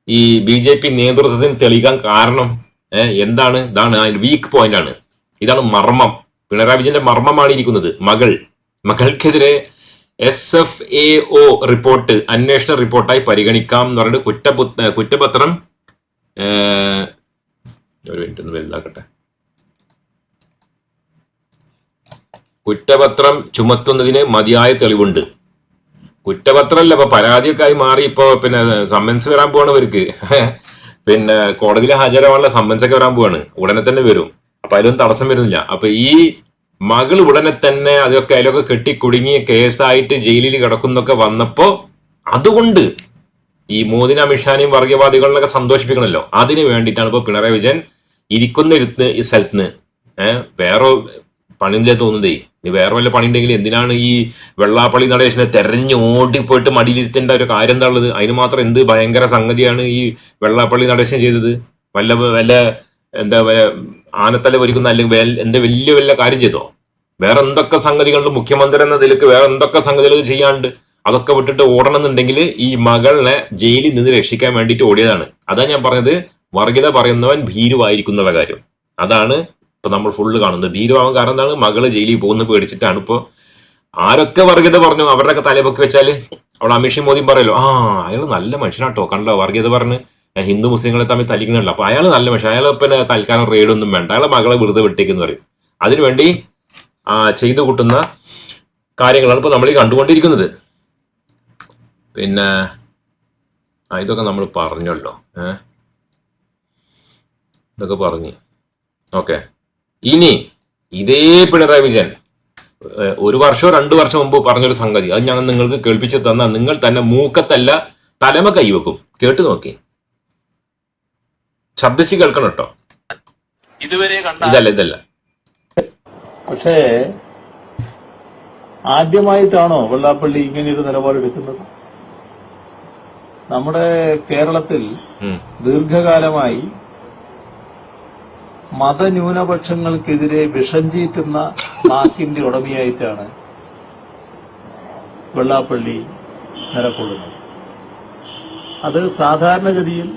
ഈ ബി ജെ പി നേതൃത്വത്തിന് തെളിയിക്കാൻ കാരണം? എന്താണ്? ഇതാണ് വീക്ക് പോയിന്റ് ആണ്. ഇതാണ് മർമ്മം. പിണറായി വിജയന്റെ മർമ്മമാണ് ഇരിക്കുന്നത്. മകൾ. മകൾക്കെതിരെ S F A O report അന്വേഷണ റിപ്പോർട്ടായി പരിഗണിക്കാം എന്ന് പറഞ്ഞിട്ട് കുറ്റപുത്ത കുറ്റപത്രം ഒരു മിനിറ്റ് ഒന്ന് വലുതാക്കട്ടെ. കുറ്റപത്രം ചുമത്തുന്നതിന് മതിയായ തെളിവുണ്ട്. കുറ്റപത്രമല്ല ഇപ്പൊ പരാതിയൊക്കെ ആയി മാറി ഇപ്പൊ പിന്നെ സമ്മൻസ് വരാൻ പോവാണ് ഇവർക്ക്. പിന്നെ കോടതിയിൽ ഹാജരാവാനുള്ള സമ്മൻസ് ഒക്കെ വരാൻ പോവാണ്. ഉടനെ തന്നെ വരും. അപ്പൊ അതിലൊന്നും തടസ്സം വരുന്നില്ല. അപ്പൊ ഈ മകൾ ഉടനെ തന്നെ അതൊക്കെ അതിലൊക്കെ കെട്ടി കുടുങ്ങിയ കേസായിട്ട് ജയിലിൽ കിടക്കുന്നൊക്കെ വന്നപ്പോ അതുകൊണ്ട് ഈ മോദിനെ അമിത്ഷാനെയും വർഗീയവാദികളിലൊക്കെ സന്തോഷിപ്പിക്കണമല്ലോ അതിന് വേണ്ടിയിട്ടാണ് ഇപ്പൊ പിണറായി വിജയൻ ഇരിക്കുന്ന ഇരുത്ത് ഈ സ്ഥലത്ത് ഏഹ് വേറെ പണിയില്ല തോന്നുന്നതേ. ഇനി വേറെ വല്ല പണി ഉണ്ടെങ്കിൽ എന്തിനാണ് ഈ വെള്ളാപ്പള്ളി നടേശനെ തെരഞ്ഞു ഓടിപ്പോയിട്ട് മടിയിലിരുത്തേണ്ട ഒരു കാര്യം എന്താ ഉള്ളത്? അതിന് മാത്രം എന്ത് ഭയങ്കര സംഗതിയാണ് ഈ വെള്ളാപ്പള്ളി നടേശൻ ചെയ്തത്? വല്ല വല്ല എന്താ ആനത്തല ഭരിക്കുന്ന അല്ലെങ്കിൽ എന്താ വലിയ വല്ല കാര്യം ചെയ്തോ? വേറെ എന്തൊക്കെ സംഗതികളുണ്ട്? മുഖ്യമന്ത്രി എന്ന നിലയ്ക്ക് വേറെ എന്തൊക്കെ സംഗതികൾ ചെയ്യാണ്ട് അതൊക്കെ വിട്ടിട്ട് ഓടണമെന്നുണ്ടെങ്കിൽ ഈ മകളെ ജയിലിൽ നിന്ന് രക്ഷിക്കാൻ വേണ്ടിയിട്ട് ഓടിയതാണ്. അതാ ഞാൻ പറഞ്ഞത് വർഗീയത പറയുന്നവൻ ഭീരുവായിരിക്കും കാര്യം. അതാണ് ഇപ്പൊ നമ്മൾ ഫുള്ള് കാണുന്നത്. ഭീരുവാകാൻ കാരണം എന്താണ്? മകൾ ജയിലിൽ പോകുന്ന പേടിച്ചിട്ടാണ്. ഇപ്പൊ ആരൊക്കെ വർഗീയത പറഞ്ഞു? അവരുടെയൊക്കെ തലപൊക്കി വെച്ചാൽ അവിടെ അമിഷി മോദിയും പറയല്ലോ ആ അയാൾ നല്ല മനുഷ്യനാട്ടോ. കണ്ടോ? വർഗീയത പറഞ്ഞ് ഹിന്ദു മുസ്ലിങ്ങളെ തമ്മിൽ തല്ലിക്കണല്ലോ അപ്പൊ അയാൾ നല്ല മനുഷ്യൻ അയാൾ പിന്നെ തൽക്കാലം റെയ്ഡൊന്നും വേണ്ട. അയാളെ മകളെ വെറുതെ വിട്ടേക്കെന്ന് പറയും. അതിനുവേണ്ടി ചെയ്തു കൂട്ടുന്ന കാര്യങ്ങളാണ് ഇപ്പൊ നമ്മൾ ഈ കണ്ടുകൊണ്ടിരിക്കുന്നത്. പിന്നെ ഇതൊക്കെ നമ്മൾ പറഞ്ഞല്ലോ. ഏ? ഇതൊക്കെ പറഞ്ഞു. ഓക്കെ. ഇനി ഇതേ പിണറായി വിജയൻ ഒരു വർഷമോ രണ്ടു വർഷം മുമ്പ് പറഞ്ഞൊരു സംഗതി അത് ഞാൻ നിങ്ങൾക്ക് കേൾപ്പിച്ച് തന്ന നിങ്ങൾ തന്നെ മൂക്കത്തല്ല തലമ കൈവെക്കും കേട്ടു നോക്കി. ശബ്ദിച്ച് കേൾക്കണം കേട്ടോ. ഇതുവരെ ഇതല്ല ഇതല്ല. പക്ഷേ ആദ്യമായിട്ടാണോ വെള്ളാപ്പള്ളി ഇങ്ങനെ ഒരു നിലപാടെടുക്കുന്നത് നമ്മുടെ കേരളത്തിൽ ദീർഘകാലമായി മതന്യൂനപക്ഷങ്ങൾക്കെതിരെ വിഷം ചീറ്റുന്ന നാക്കിന്റെ ഉടമയായിട്ടാണ് വെള്ളാപ്പള്ളി നിലകൊള്ളുന്നത് അത് സാധാരണഗതിയിൽ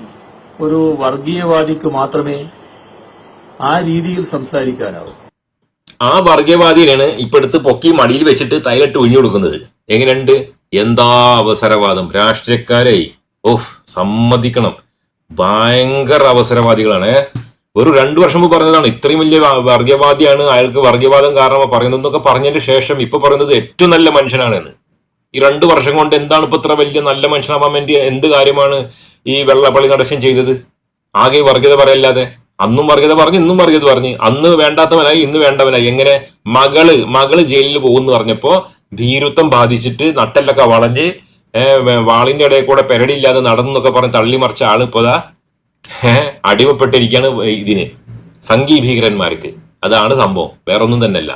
ഒരു വർഗീയവാദിക്ക് മാത്രമേ ആ രീതിയിൽ സംസാരിക്കാനാവൂ. ആ വർഗീയവാദിയാണ് ഇപ്പോഴത്തെ പൊക്കി മടിയിൽ വെച്ചിട്ട് തൈലിട്ട് ഒഴിഞ്ഞു കൊടുക്കുന്നത്. എങ്ങനെയുണ്ട്? എന്താ അവസരവാദം? രാഷ്ട്രീയക്കാരെ ഓഹ് സമ്മതിക്കണം. ഭയങ്കര അവസരവാദികളാണ്. ഒരു രണ്ടു വർഷം മുമ്പ് പറഞ്ഞതാണ് ഇത്രയും വലിയ വർഗീയവാദിയാണ് അയാൾക്ക് വർഗീയവാദം കാരണം പറയുന്നതെന്നൊക്കെ പറഞ്ഞതിന് ശേഷം ഇപ്പൊ പറയുന്നത് ഏറ്റവും നല്ല മനുഷ്യനാണെന്ന്. ഈ രണ്ടു വർഷം കൊണ്ട് എന്താണ് ഇപ്പൊ ഇത്ര വലിയ നല്ല മനുഷ്യനാവാൻ വേണ്ടി എന്ത് കാര്യമാണ് ഈ വെള്ളപ്പള്ളി നടശം ചെയ്തത്? ആകെ വർഗീയത പറയല്ലാതെ. അന്നും വർഗീയത പറഞ്ഞു ഇന്നും വർഗീയത പറഞ്ഞു. അന്ന് വേണ്ടാത്തവനായി ഇന്ന് വേണ്ടവനായി. എങ്ങനെ? മകൾ മകൾ ജയിലിൽ പോകുന്നു പറഞ്ഞപ്പോ ഭീരുത്വം ബാധിച്ചിട്ട് നട്ടെല്ലൊക്കെ വളഞ്ഞ് വാളിന്റെ ഇടയിൽ കൂടെ പെരടിയില്ലാതെ നടന്നു എന്നൊക്കെ പറഞ്ഞ് തള്ളി മറിച്ച ആൾ ഇപ്പോതാ അടിമപ്പെട്ടിരിക്കുകയാണ് ഇതിന്. സംഘീ ഭീകരന്മാർക്ക് അതാണ് സംഭവം. വേറൊന്നും തന്നെയല്ല.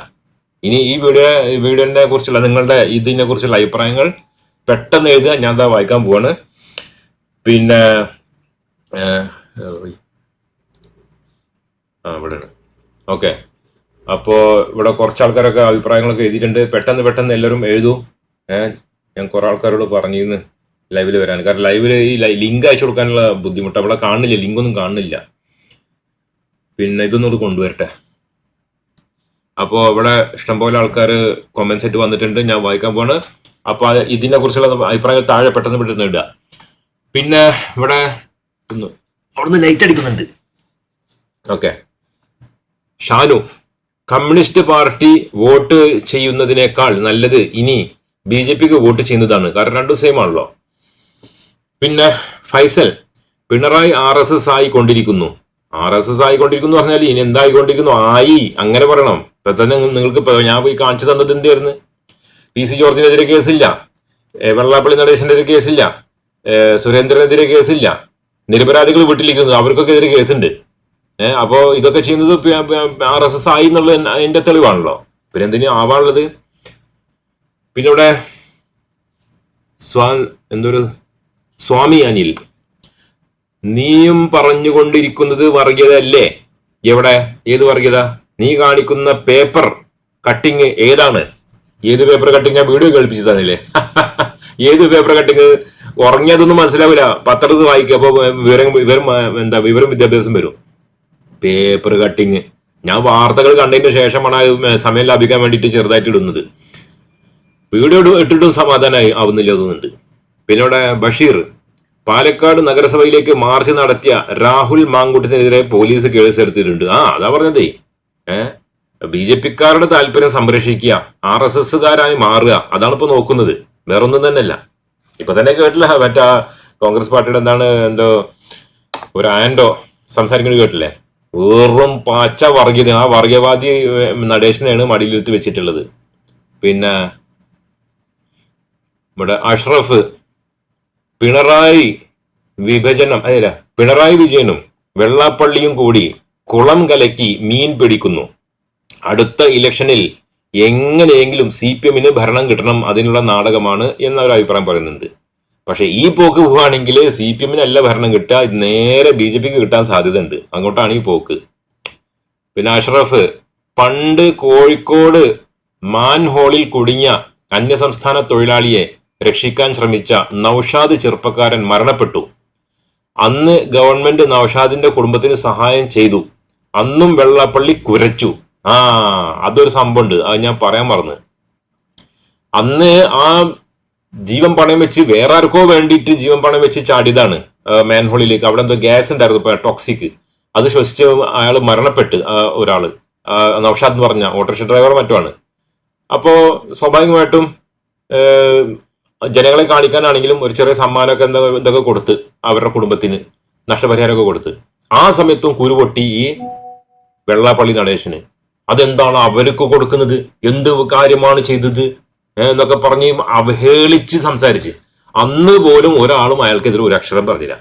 ഇനി ഈ വീഡിയോ വീഡിയോനെ കുറിച്ചുള്ള നിങ്ങളുടെ ഇതിനെ കുറിച്ചുള്ള അഭിപ്രായങ്ങൾ പെട്ടെന്ന് എഴുതുക. ഞാൻ എന്താ വായിക്കാൻ പോവാണ്. പിന്നെ ആ ഇവിടെ ഓക്കെ. അപ്പോൾ ഇവിടെ കുറച്ച് ആൾക്കാരൊക്കെ അഭിപ്രായങ്ങളൊക്കെ എഴുതിയിട്ടുണ്ട്. പെട്ടെന്ന് പെട്ടെന്ന് എല്ലാവരും എഴുതൂ. ഞാൻ കുറെ ആൾക്കാരോട് പറഞ്ഞിരുന്നു. ലൈവിൽ വരാൻ കാരണം ലൈവിൽ ഈ ലിങ്ക് അയച്ചു കൊടുക്കാനുള്ള ബുദ്ധിമുട്ട് അവിടെ കാണുന്നില്ല. ലിങ്ക് ഒന്നും കാണുന്നില്ല. പിന്നെ ഇതൊന്നും കൊണ്ടുവരട്ടെ. അപ്പോൾ ഇവിടെ ഇഷ്ടംപോലെ ആൾക്കാർ കൊമൻസ് ആയിട്ട് വന്നിട്ടുണ്ട്. ഞാൻ വായിക്കാൻ പോവാണ്. അപ്പോൾ അത് ഇതിനെ കുറിച്ചുള്ള അഭിപ്രായങ്ങൾ താഴെ പെട്ടെന്ന് പെട്ടെന്ന് ഇടുക. പിന്നെ ഇവിടെ അവിടുന്ന് ലൈറ്റ് അടിക്കുന്നുണ്ട്. Okay. Shanu communist party vote ചെയ്യുന്നതിനേക്കാൾ നല്ലത് ഇനി ബി ജെ പിക്ക് വോട്ട് ചെയ്യുന്നതാണ്. കാരണം രണ്ടും സെയിം ആണല്ലോ. പിന്നെ Faisal Pinarayi R S S ആയിക്കൊണ്ടിരിക്കുന്നു. R S S ആയിക്കൊണ്ടിരിക്കുന്നു പറഞ്ഞാൽ ഇനി എന്തായിക്കൊണ്ടിരിക്കുന്നു? ആയി. അങ്ങനെ പറയണം. ഇപ്പൊ തന്നെ നിങ്ങൾക്ക് ഞാൻ പോയി കാണിച്ചു തന്നത് എന്തായിരുന്നു പി സി ജോർജിനെതിരെ കേസില്ല. വെള്ളാപ്പള്ളി നടേശനെതിരെ കേസില്ല. സുരേന്ദ്രനെതിരെ കേസില്ല. നിരപരാധികൾ വീട്ടിലിരിക്കുന്നു. അവർക്കൊക്കെ എതിരെ കേസുണ്ട്. ഏഹ് അപ്പോ ഇതൊക്കെ ചെയ്യുന്നത് ആർ എസ് എസ് ആയി എന്നുള്ള അതിന്റെ തെളിവാണല്ലോ. പിന്നെ എന്തിനു ആവാനുള്ളത്? പിന്നെ ഇവിടെ സ്വാ എന്തൊരു സ്വാമി അനിൽ നീയും പറഞ്ഞുകൊണ്ടിരിക്കുന്നത് വർഗീയത അല്ലേ എവിടെ? ഏത് വർഗീയത നീ കാണിക്കുന്ന പേപ്പർ കട്ടിങ് ഏതാണ്? ഏത് പേപ്പർ കട്ടിങ്? ആ വീഡിയോ കേൾപ്പിച്ചു തന്നില്ലേ? ഏത് പേപ്പർ കട്ടിങ്? ഉറങ്ങിയതൊന്നും മനസ്സിലാവില്ല. പത്രത്തിൽ വായിക്കുക. അപ്പൊ വിവരം വിവരം എന്താ വിവരം വിദ്യാഭ്യാസം വരും. Paper cutting. ഞാൻ വാർത്തകൾ കണ്ടതിന് ശേഷമാണ് സമയം ലാഭിക്കാൻ വേണ്ടിയിട്ട് ചെറുതായിട്ട് ഇടുന്നത് വീഡിയോ ഇടു- ഇട്ടിട്ടും സമാധാനമായി ആവുന്നില്ല തോന്നുന്നുണ്ട്. പിന്നെ ബഷീർ പാലക്കാട് നഗരസഭയിലേക്ക് മാർച്ച് നടത്തിയ രാഹുൽ മാങ്കുട്ടത്തിനെതിരെ പോലീസ് കേസെടുത്തിട്ടുണ്ട് ആ അതാ പറഞ്ഞതേ. ബി ജെ പിക്കാരുടെ താല്പര്യം സംരക്ഷിക്കുക ആർ എസ് എസ്സുകാരായി മാറുക അതാണ് ഇപ്പൊ നോക്കുന്നത്. വേറൊന്നും തന്നെയല്ല. ഇപ്പൊ തന്നെ കേട്ടില്ല മറ്റാ കോൺഗ്രസ് പാർട്ടിയുടെ എന്താണ് എന്തോ ഒരു ആൻഡോ സംസാരിക്കുന്നത് കേട്ടില്ലേ? വെറും പാച്ച വർഗീയത ആ വർഗീയവാദി നടേശനെയാണ് മടിയിലെടുത്ത് വെച്ചിട്ടുള്ളത്. പിന്നെ ഇവിടെ അഷ്റഫ് പിണറായി വിഭജനം അല്ല പിണറായി വിജയനും വെള്ളാപ്പള്ളിയും കൂടി കുളം കലക്കി മീൻ പിടിക്കുന്നു. അടുത്ത ഇലക്ഷനിൽ എങ്ങനെയെങ്കിലും സി പി എമ്മിന് ഭരണം കിട്ടണം അതിനുള്ള നാടകമാണ് എന്നൊരു അഭിപ്രായം പറയുന്നുണ്ട്. പക്ഷെ ഈ പോക്ക് പോവുകയാണെങ്കിൽ സി പി എമ്മിനല്ല ഭരണം കിട്ടുക നേരെ ബി ജെ പിക്ക് കിട്ടാൻ സാധ്യതയുണ്ട്. അങ്ങോട്ടാണ് ഈ പോക്ക്. പിന്നെ അഷ്റഫ് പണ്ട് കോഴിക്കോട് മാൻഹോളിൽ കുടുങ്ങിയ അന്യസംസ്ഥാന തൊഴിലാളിയെ രക്ഷിക്കാൻ ശ്രമിച്ച നൌഷാദ് ചെറുപ്പക്കാരൻ മരണപ്പെട്ടു. അന്ന് ഗവൺമെന്റ് നൌഷാദിന്റെ കുടുംബത്തിന് സഹായം ചെയ്തു. അന്നും വെള്ളപ്പള്ളി കുരച്ചു. ആ അതൊരു സംഭവമുണ്ട്. അത് ഞാൻ പറയാൻ മറന്ന്. അന്ന് ആ ജീവൻ പണയം വെച്ച് വേറെ ആർക്കോ വേണ്ടിയിട്ട് ജീവൻ പണയം വെച്ച് ചാടിയതാണ് മാൻഹോളിലേക്ക് അവിടെ എന്തോ ഗ്യാസ് ഉണ്ടായിരുന്നു ടോക്സിക് അത് ശ്വസിച്ച് അയാൾ മരണപ്പെട്ട് ആ, ഒരാൾ. നൌഷാദ് എന്ന് പറഞ്ഞ ഓട്ടോറിക്ഷ ഡ്രൈവർ മറ്റുമാണ്. അപ്പോ സ്വാഭാവികമായിട്ടും ജനങ്ങളെ കാണിക്കാനാണെങ്കിലും ഒരു ചെറിയ സമ്മാനമൊക്കെ എന്താ ഇതൊക്കെ കൊടുത്ത് അവരുടെ കുടുംബത്തിന് നഷ്ടപരിഹാരമൊക്കെ കൊടുത്ത്. ആ സമയത്തും കുരുപൊട്ടി ഈ വെള്ളാപ്പള്ളി നടേശന്. അതെന്താണ് അവർക്ക് കൊടുക്കുന്നത്? എന്ത് കാര്യമാണ് ചെയ്തത്? എന്നൊക്കെ പറഞ്ഞ് അവഹേളിച്ച് സംസാരിച്ച്. അന്ന് പോലും ഒരാളും അയാൾക്കെതിരെ ഒരു അക്ഷരം പറഞ്ഞില്ല.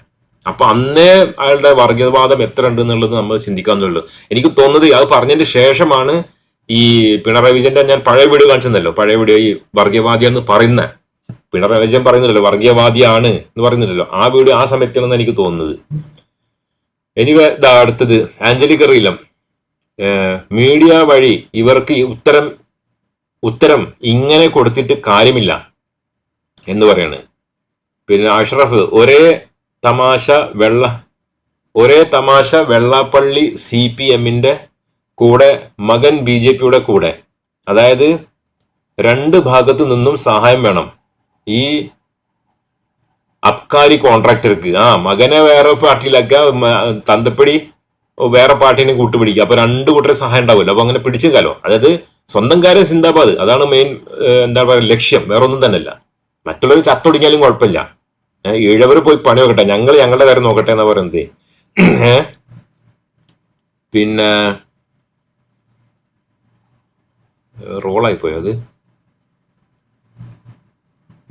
അപ്പൊ അന്നേ അയാളുടെ വർഗീയവാദം എത്ര ഉണ്ട് എന്നുള്ളത് നമ്മൾ ചിന്തിക്കാന്നുള്ളൂ. എനിക്ക് തോന്നുന്നത് അത് പറഞ്ഞതിന് ശേഷമാണ് ഈ പിണറായി വിജയന്റെ ഞാൻ പഴയ വീഡിയോ കാണിച്ചെന്നല്ലോ പഴയ വീഡിയോ ഈ വർഗീയവാദി എന്ന് പറയുന്ന പിണറായി വിജയൻ പറയുന്നില്ലല്ലോ വർഗീയവാദിയാണ് എന്ന് പറയുന്നില്ലല്ലോ ആ വീഡിയോ ആ സമയത്താണെന്ന് എനിക്ക് തോന്നുന്നത്. എനിക്ക് ഇതാ അടുത്തത് ആഞ്ചലിക് റീലം. മീഡിയ വഴി ഇവർക്ക് ഉത്തരം ഉത്തരം ഇങ്ങനെ കൊടുത്തിട്ട് കാര്യമില്ല എന്ന് പറയാണ്. പിന്നെ അഷ്റഫ് ഒരേ തമാശ വെള്ള ഒരേ തമാശ വെള്ളാപ്പള്ളി സി പി എമ്മിന്റെ കൂടെ മകൻ ബി ജെ പിയുടെ കൂടെ. അതായത് രണ്ട് ഭാഗത്തു നിന്നും സഹായം വേണം. ഈ അബ്കാരി കോൺട്രാക്ടർക്ക് ആ മകനെ വേറെ പാർട്ടിയിലാക്കുക തന്തപ്പടി വേറെ പാർട്ടീനെ കൂട്ടുപിടിക്കുക. അപ്പൊ രണ്ട് കൂട്ടരെ സഹായം ഉണ്ടാവില്ല അപ്പൊ അങ്ങനെ പിടിച്ചേക്കാലോ. അതായത് സ്വന്തം കാര്യം സിന്ദാബാദ്. അതാണ് മെയിൻ എന്താ പറയുക ലക്ഷ്യം. വേറെ ഒന്നും തന്നെയല്ല. മറ്റുള്ളവർ ചത്തൊടിഞ്ഞാലും കുഴപ്പമില്ല. ഈഴവർ പോയി പണി നോക്കട്ടെ. ഞങ്ങൾ ഞങ്ങളുടെ കാര്യം നോക്കട്ടെ എന്നാ പറയുന്നത്? പിന്നെ റോളായി പോയോ അത്?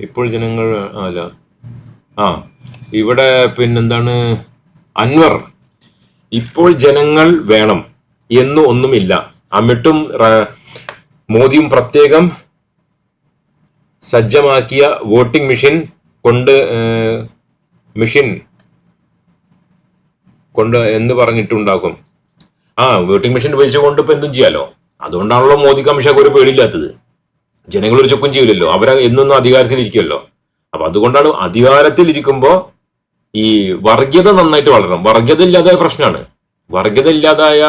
ഇപ്പോൾ ജനങ്ങൾ അല്ല. ആ ഇവിടെ പിന്നെന്താണ്? അൻവർ. ഇപ്പോൾ ജനങ്ങൾ വേണം എന്ന് ഒന്നുമില്ല. അമിട്ടും മോദിയും പ്രത്യേകം സജ്ജമാക്കിയ വോട്ടിംഗ് മെഷീൻ കൊണ്ട് മെഷീൻ കൊണ്ട് എന്ന് പറഞ്ഞിട്ടുണ്ടാക്കും ആ വോട്ടിംഗ് മെഷീൻ ഉപയോഗിച്ചുകൊണ്ട് ഇപ്പൊ എന്തും ചെയ്യാലോ. അതുകൊണ്ടാണല്ലോ മോദി കമ്മീഷൻ ഒരു പേടിയില്ലാത്തത്. ജനങ്ങൾ ഒരു ചൊക്കും ചെയ്യില്ലല്ലോ അവർ എന്നൊന്നും അധികാരത്തിലിരിക്കുമല്ലോ അപ്പൊ അതുകൊണ്ടാണ് അധികാരത്തിലിരിക്കുമ്പോ ഈ വർഗീയത നന്നായിട്ട് വളരണം. വർഗീയത ഇല്ലാതായ പ്രശ്നമാണ് വർഗീയത ഇല്ലാതായ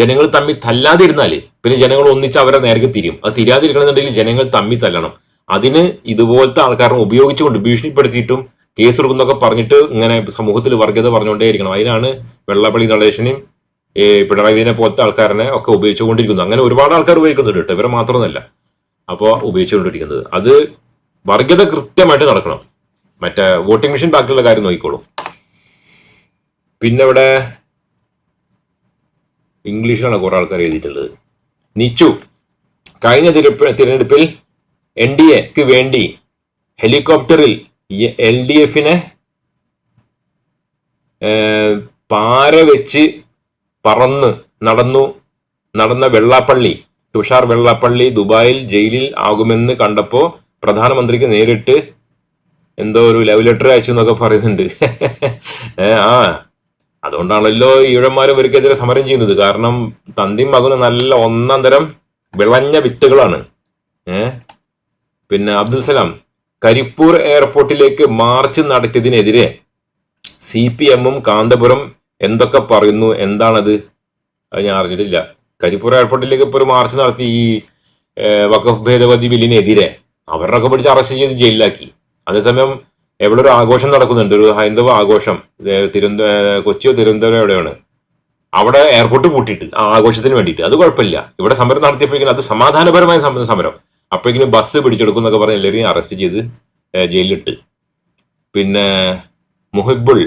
ജനങ്ങൾ തമ്മിൽ തല്ലാതിരുന്നാൽ പിന്നെ ജനങ്ങൾ ഒന്നിച്ച് അവരെ നേരെ തിരിയും. അത് തിരിയാതിരിക്കണമെന്നുണ്ടെങ്കിൽ ജനങ്ങൾ തമ്മിൽ തല്ലണം. അതിന് ഇതുപോലത്തെ ആൾക്കാരെ ഉപയോഗിച്ചുകൊണ്ട് ഭീഷണിപ്പെടുത്തിയിട്ടും കേസ് കൊടുക്കുന്നൊക്കെ പറഞ്ഞിട്ട് ഇങ്ങനെ സമൂഹത്തിൽ വർഗീയത പറഞ്ഞുകൊണ്ടേയിരിക്കണം. അതിനാണ് വെള്ളപ്പള്ളി നടേശനെയും പിണറായി വിജയനെ പോലത്തെ ആൾക്കാരനെ ഒക്കെ ഉപയോഗിച്ചുകൊണ്ടിരിക്കുന്നത്. അങ്ങനെ ഒരുപാട് ആൾക്കാർ ഉപയോഗിക്കുന്നുണ്ട് കേട്ടോ. ഇവരെ മാത്രമൊന്നല്ല അപ്പോൾ ഉപയോഗിച്ചുകൊണ്ടിരിക്കുന്നത്. അത് വർഗത കൃത്യമായിട്ട് നടക്കണം. മറ്റേ വോട്ടിംഗ് മെഷീൻ ബാക്കിയുള്ള കാര്യം നോക്കിക്കോളൂ. പിന്നെ ഇവിടെ ഇംഗ്ലീഷിലാണ് കുറെ ആൾക്കാർ എഴുതിയിട്ടുള്ളത്. നിച്ചു കഴിഞ്ഞ തിരഞ്ഞെടുപ്പ് തിരഞ്ഞെടുപ്പിൽ എൻ ഡി എക്ക് വേണ്ടി ഹെലികോപ്റ്ററിൽ എൽ ഡി എഫിനെ പാര വെച്ച് പറന്ന് നടന്നു നടന്ന വെള്ളാപ്പള്ളി തുഷാർ വെള്ളപ്പള്ളി ദുബായിൽ ജയിലിൽ ആകുമെന്ന് കണ്ടപ്പോ പ്രധാനമന്ത്രിക്ക് നേരിട്ട് എന്തോ ഒരു ലവ് ലെറ്റർ അയച്ചു എന്നൊക്കെ പറയുന്നുണ്ട്. ആ. അതുകൊണ്ടാണല്ലോ ഈഴന്മാരും ഇവർക്കെതിരെ സമരം ചെയ്യുന്നത്. കാരണം തന്തിയും മകനും നല്ല ഒന്നാം തരം വിളഞ്ഞ വിത്തുകളാണ്. ഏ? പിന്നെ അബ്ദുൽ സലാം കരിപ്പൂർ എയർപോർട്ടിലേക്ക് മാർച്ച് നടത്തിയതിനെതിരെ സി പി എമ്മും കാന്തപുരം എന്തൊക്കെ പറയുന്നു? എന്താണത്? അത് ഞാൻ അറിഞ്ഞിട്ടില്ല. കരിപ്പൂർ എയർപോർട്ടിലേക്ക് ഇപ്പോൾ ഒരു മാർച്ച് നടത്തി ഈ വഖഫ് ഭേദഗതി ബില്ലിനെതിരെ അവരുടെയൊക്കെ പിടിച്ച് അറസ്റ്റ് ചെയ്ത് ജയിലിലാക്കി. അതേസമയം എവിടെ ഒരു ആഘോഷം നടക്കുന്നുണ്ട്. ഒരു ഹൈന്ദവ ആഘോഷം. തിരുവനന്തപുരം തിരുവനന്ത കൊച്ചിയോ തിരുവനന്തപുരം എവിടെയാണ്? അവിടെ എയർപോർട്ട് പൂട്ടിയിട്ട് ആ ആഘോഷത്തിന് വേണ്ടിയിട്ട്. അത് കുഴപ്പമില്ല. ഇവിടെ സമരം നടത്തിയപ്പോഴേക്കും അത് സമാധാനപരമായ സമരം. അപ്പോഴേക്കിനും ബസ് പിടിച്ചെടുക്കും എന്നൊക്കെ പറഞ്ഞ് എല്ലാവരെയും അറസ്റ്റ് ചെയ്ത് ജയിലിലിട്ട്. പിന്നെ മുഹിബുൾ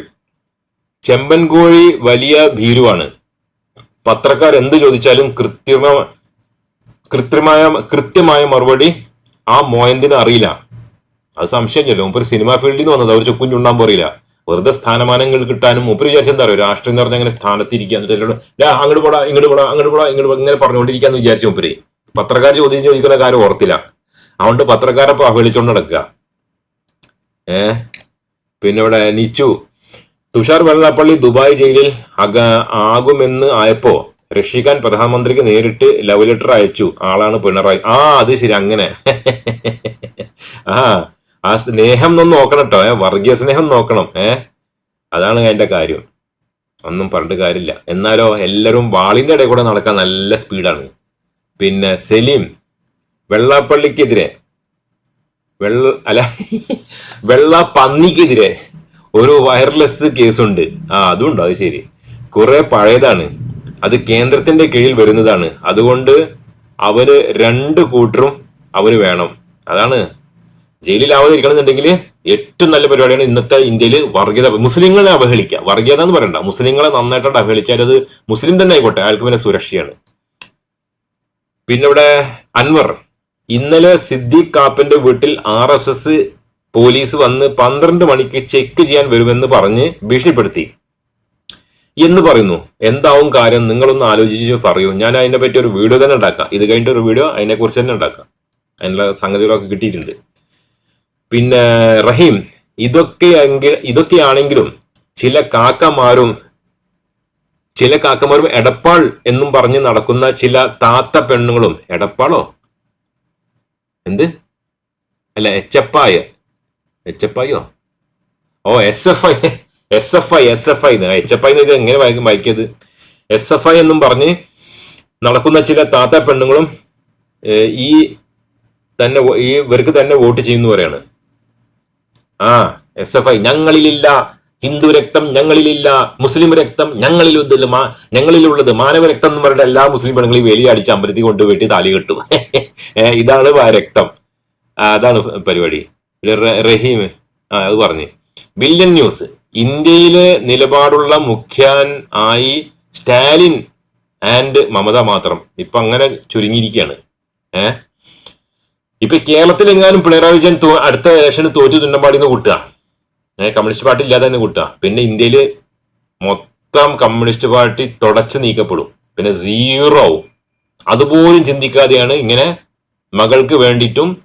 ചെമ്പൻകോഴി വലിയ ഭീരുവാണ്. പത്രക്കാർ എന്ത് ചോദിച്ചാലും കൃത്രിമ കൃത്രിമായ കൃത്യമായ മറുപടി ആ മോയന്തിന് അറിയില്ല. അത് സംശയം ചെല്ലും മൂപ്പര് സിനിമാ ഫീൽഡിൽ നിന്ന് വന്നത്. അവർ ചുക്കും ചുണ്ടാൻ പോറിയില്ല വെറുതെ സ്ഥാനമാനങ്ങൾ കിട്ടാനും മൂപ്പര് വിചാരിച്ച എന്താ പറയുക രാഷ്ട്രീയം എന്ന് പറഞ്ഞാൽ അങ്ങനെ സ്ഥാനത്തിരിക്കുക എന്നിട്ട് എല്ലാവരും "ഡാ, അങ്ങോട്ട് പോടാ ഇങ്ങോട്ട് പോടാ അങ്ങോട്ട് പോടാ ഇങ്ങോട്ട് പോടാ" ഇങ്ങനെ പറഞ്ഞുകൊണ്ടിരിക്കാന്ന് വിചാരിച്ചു മൂപ്പര്. പത്രക്കാർ ചോദിച്ച് ചോദിക്കുന്ന കാര്യം ഓർത്തില്ല. അതുകൊണ്ട് പത്രക്കാരെ വിളിച്ചോണ്ട് നടക്കുക ഏ? പിന്നെ ഇവിടെ നിച്ചു. തുഷാർ വെള്ളാപ്പള്ളി ദുബായ് ജയിലിൽ അക ആകുമെന്ന് ആയപ്പോ രക്ഷിക്കാൻ പ്രധാനമന്ത്രിക്ക് നേരിട്ട് ലവ് ലെറ്റർ അയച്ചു. ആളാണ് പിണറായി. ആ അത് ശരി അങ്ങനെ. ആ ആ സ്നേഹം ഒന്ന് നോക്കണം കേട്ടോ ഏഹ് വർഗീയ സ്നേഹം നോക്കണം. ഏഹ് അതാണ് അതിന്റെ കാര്യം. ഒന്നും പറഞ്ഞിട്ട് കാര്യമില്ല. എന്നാലോ എല്ലാവരും വാളിന്റെ ഇടയിൽ കൂടെ നടക്കാൻ നല്ല സ്പീഡാണ്. പിന്നെ സെലീം വെള്ളാപ്പള്ളിക്കെതിരെ വെള്ള അല്ല വെള്ള പന്നിക്കെതിരെ ഒരു വയർലെസ് കേസുണ്ട് ആ അതുണ്ട് അത് ശരി. കുറെ പഴയതാണ്. അത് കേന്ദ്രത്തിന്റെ കീഴിൽ വരുന്നതാണ്. അതുകൊണ്ട് അവന് രണ്ട് കൂട്ടറും അവന് വേണം. അതാണ്. ജയിലിലാവാതിരിക്കണമെന്നുണ്ടെങ്കിൽ ഏറ്റവും നല്ല പരിപാടിയാണ് ഇന്നത്തെ ഇന്ത്യയിൽ വർഗീയത. മുസ്ലിങ്ങളെ അവഹേളിക്കുക. വർഗീയത എന്ന് പറയണ്ട. മുസ്ലിങ്ങളെ നന്നായിട്ടാണ് അവഹേളിച്ചാൽ അത് മുസ്ലിം തന്നെ ആയിക്കോട്ടെ. അയാൾക്ക് പിന്നെ സുരക്ഷയാണ്. പിന്നെ ഇവിടെ അൻവർ. ഇന്നലെ സിദ്ദീഖ് കാപ്പന്റെ വീട്ടിൽ ആർ എസ് എസ് പോലീസ് വന്ന് പന്ത്രണ്ട് മണിക്ക് ചെക്ക് ചെയ്യാൻ വരുമെന്ന് പറഞ്ഞ് ഭീഷണിപ്പെടുത്തി. എന്ന് പറയുന്നു എന്താവും കാര്യം നിങ്ങളൊന്ന് ആലോചിച്ച് പറയൂ. ഞാൻ അതിനെ പറ്റി ഒരു വീഡിയോ തന്നെ ഉണ്ടാക്കാം. ഇത് കഴിഞ്ഞിട്ട് ഒരു വീഡിയോ അതിനെ കുറിച്ച് തന്നെ ഉണ്ടാക്കാം. അതിനുള്ള സംഗതികളൊക്കെ കിട്ടിയിട്ടുണ്ട്. പിന്നെ റഹീം ഇതൊക്കെയെങ്കിൽ ഇതൊക്കെയാണെങ്കിലും ചില കാക്കമാരും ചില കാക്കമാരും എടപ്പാൾ എന്നും പറഞ്ഞ് നടക്കുന്ന ചില താത്ത പെണ്ണുങ്ങളും എടപ്പാളോ? എന്ത്? അല്ല എച്ചപ്പായ എച്ചപ്പായോ ഓ? S F I S F I S F I H F I എങ്ങനെ വായിക്കും വായിക്കിയത്? എസ് എഫ് ഐ എന്നും പറഞ്ഞ് നടക്കുന്ന ചില താത്ത പെണ്ണുങ്ങളും ഈ തന്നെ ഈ ഇവർക്ക് തന്നെ വോട്ട് ചെയ്യുന്നു പറയാണ്. ആ എസ് എഫ് ഐ ഞങ്ങളിലില്ല. ഹിന്ദു രക്തം ഞങ്ങളിലില്ല. മുസ്ലിം രക്തം ഞങ്ങളിലുള്ളത് മാ ഞങ്ങളിലുള്ളത് മാനവ രക്തം എന്ന് പറഞ്ഞിട്ട് എല്ലാ മുസ്ലിം പെണ്ണുങ്ങളെയും വേലി അടിച്ച് അമ്പലത്തിൽ കൊണ്ടുപോയിട്ട് താലി കെട്ടും. ഇതാണ് രക്തം. അതാണ് പരിപാടി. റഹീം. ആ അത് പറഞ്ഞു. ബില്യൻ ന്യൂസ് ഇന്ത്യയിലെ നിലപാടുള്ള മുഖ്യൻ ആയി സ്റ്റാലിൻ ആൻഡ് മമത മാത്രം. ഇപ്പൊ അങ്ങനെ ചുരുങ്ങിയിരിക്കുകയാണ്. ഏഹ് ഇപ്പൊ കേരളത്തിൽ എങ്ങാനും പിണറായി വിജയൻ അടുത്ത ഇലക്ഷന് തോറ്റു തുന്നമ്പാടിന്ന് കൂട്ടുക. ഏഹ് കമ്മ്യൂണിസ്റ്റ് പാർട്ടി ഇല്ലാതെ തന്നെ കൂട്ടുക. പിന്നെ ഇന്ത്യയിൽ മൊത്തം കമ്മ്യൂണിസ്റ്റ് പാർട്ടി തുടച്ചു നീക്കപ്പെടും. പിന്നെ സീറോ. അതുപോലും ചിന്തിക്കാതെയാണ് ഇങ്ങനെ മകൾക്ക് വേണ്ടിയിട്ടും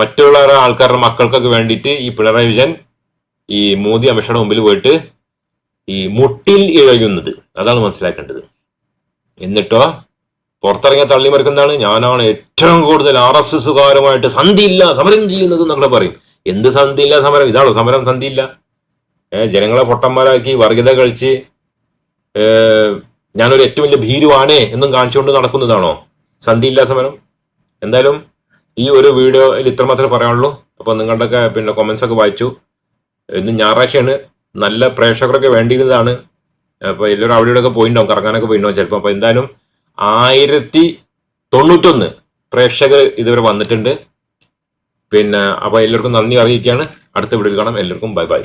മറ്റുള്ള ആൾക്കാരുടെ മക്കൾക്കൊക്കെ വേണ്ടിയിട്ട് ഈ പിണറായി വിജയൻ ഈ മോദി അമിഷയുടെ മുമ്പിൽ പോയിട്ട് ഈ മുട്ടിൽ ഇഴയുന്നത്. അതാണ് മനസ്സിലാക്കേണ്ടത്. എന്നിട്ടോ പുറത്തിറങ്ങിയ തള്ളിമറിക്കുന്നതാണ് ഞാനാണ് ഏറ്റവും കൂടുതൽ ആർ എസ് എസുകാരുമായിട്ട് സന്ധിയില്ല സമരം ചെയ്യുന്നത് എന്നൊക്കെ പറയും. എന്ത് സന്ധിയില്ല സമരം? ഇതാണോ സമരം? സന്ധിയില്ല. ജനങ്ങളെ പൊട്ടന്മാരാക്കി വർഗീയത കഴിച്ച് ഞാനൊരു ഏറ്റവും വലിയ ഭീരുവാണേ എന്നും കാണിച്ചുകൊണ്ട് നടക്കുന്നതാണോ? സന്ധിയില്ല സമരം. എന്തായാലും ഈ ഒരു വീഡിയോയിൽ ഇത്ര മാത്രമേ പറയാനുള്ളൂ. അപ്പോൾ നിങ്ങളുടെയൊക്കെ പിന്നെ കൊമൻസ് ഒക്കെ വായിച്ചു. ഇന്ന് ഞായറാഴ്ചയാണ്. നല്ല പ്രേക്ഷകരൊക്കെ വേണ്ടിയിരുന്നതാണ്. അപ്പോൾ എല്ലാവരും അവിടെ ഇവിടെയൊക്കെ പോയിട്ടുണ്ടാവും കറങ്ങാനൊക്കെ പോയിട്ടുണ്ടാവും ചിലപ്പോൾ. അപ്പോൾ എന്തായാലും ആയിരത്തി തൊണ്ണൂറ്റൊന്ന് പ്രേക്ഷകർ ഇതുവരെ വന്നിട്ടുണ്ട്. പിന്നെ അപ്പോൾ എല്ലാവർക്കും നന്ദി അറിയിക്കുകയാണ്. അടുത്ത വീഡിയോയിൽ കാണാം. എല്ലാവർക്കും ബൈ ബൈ.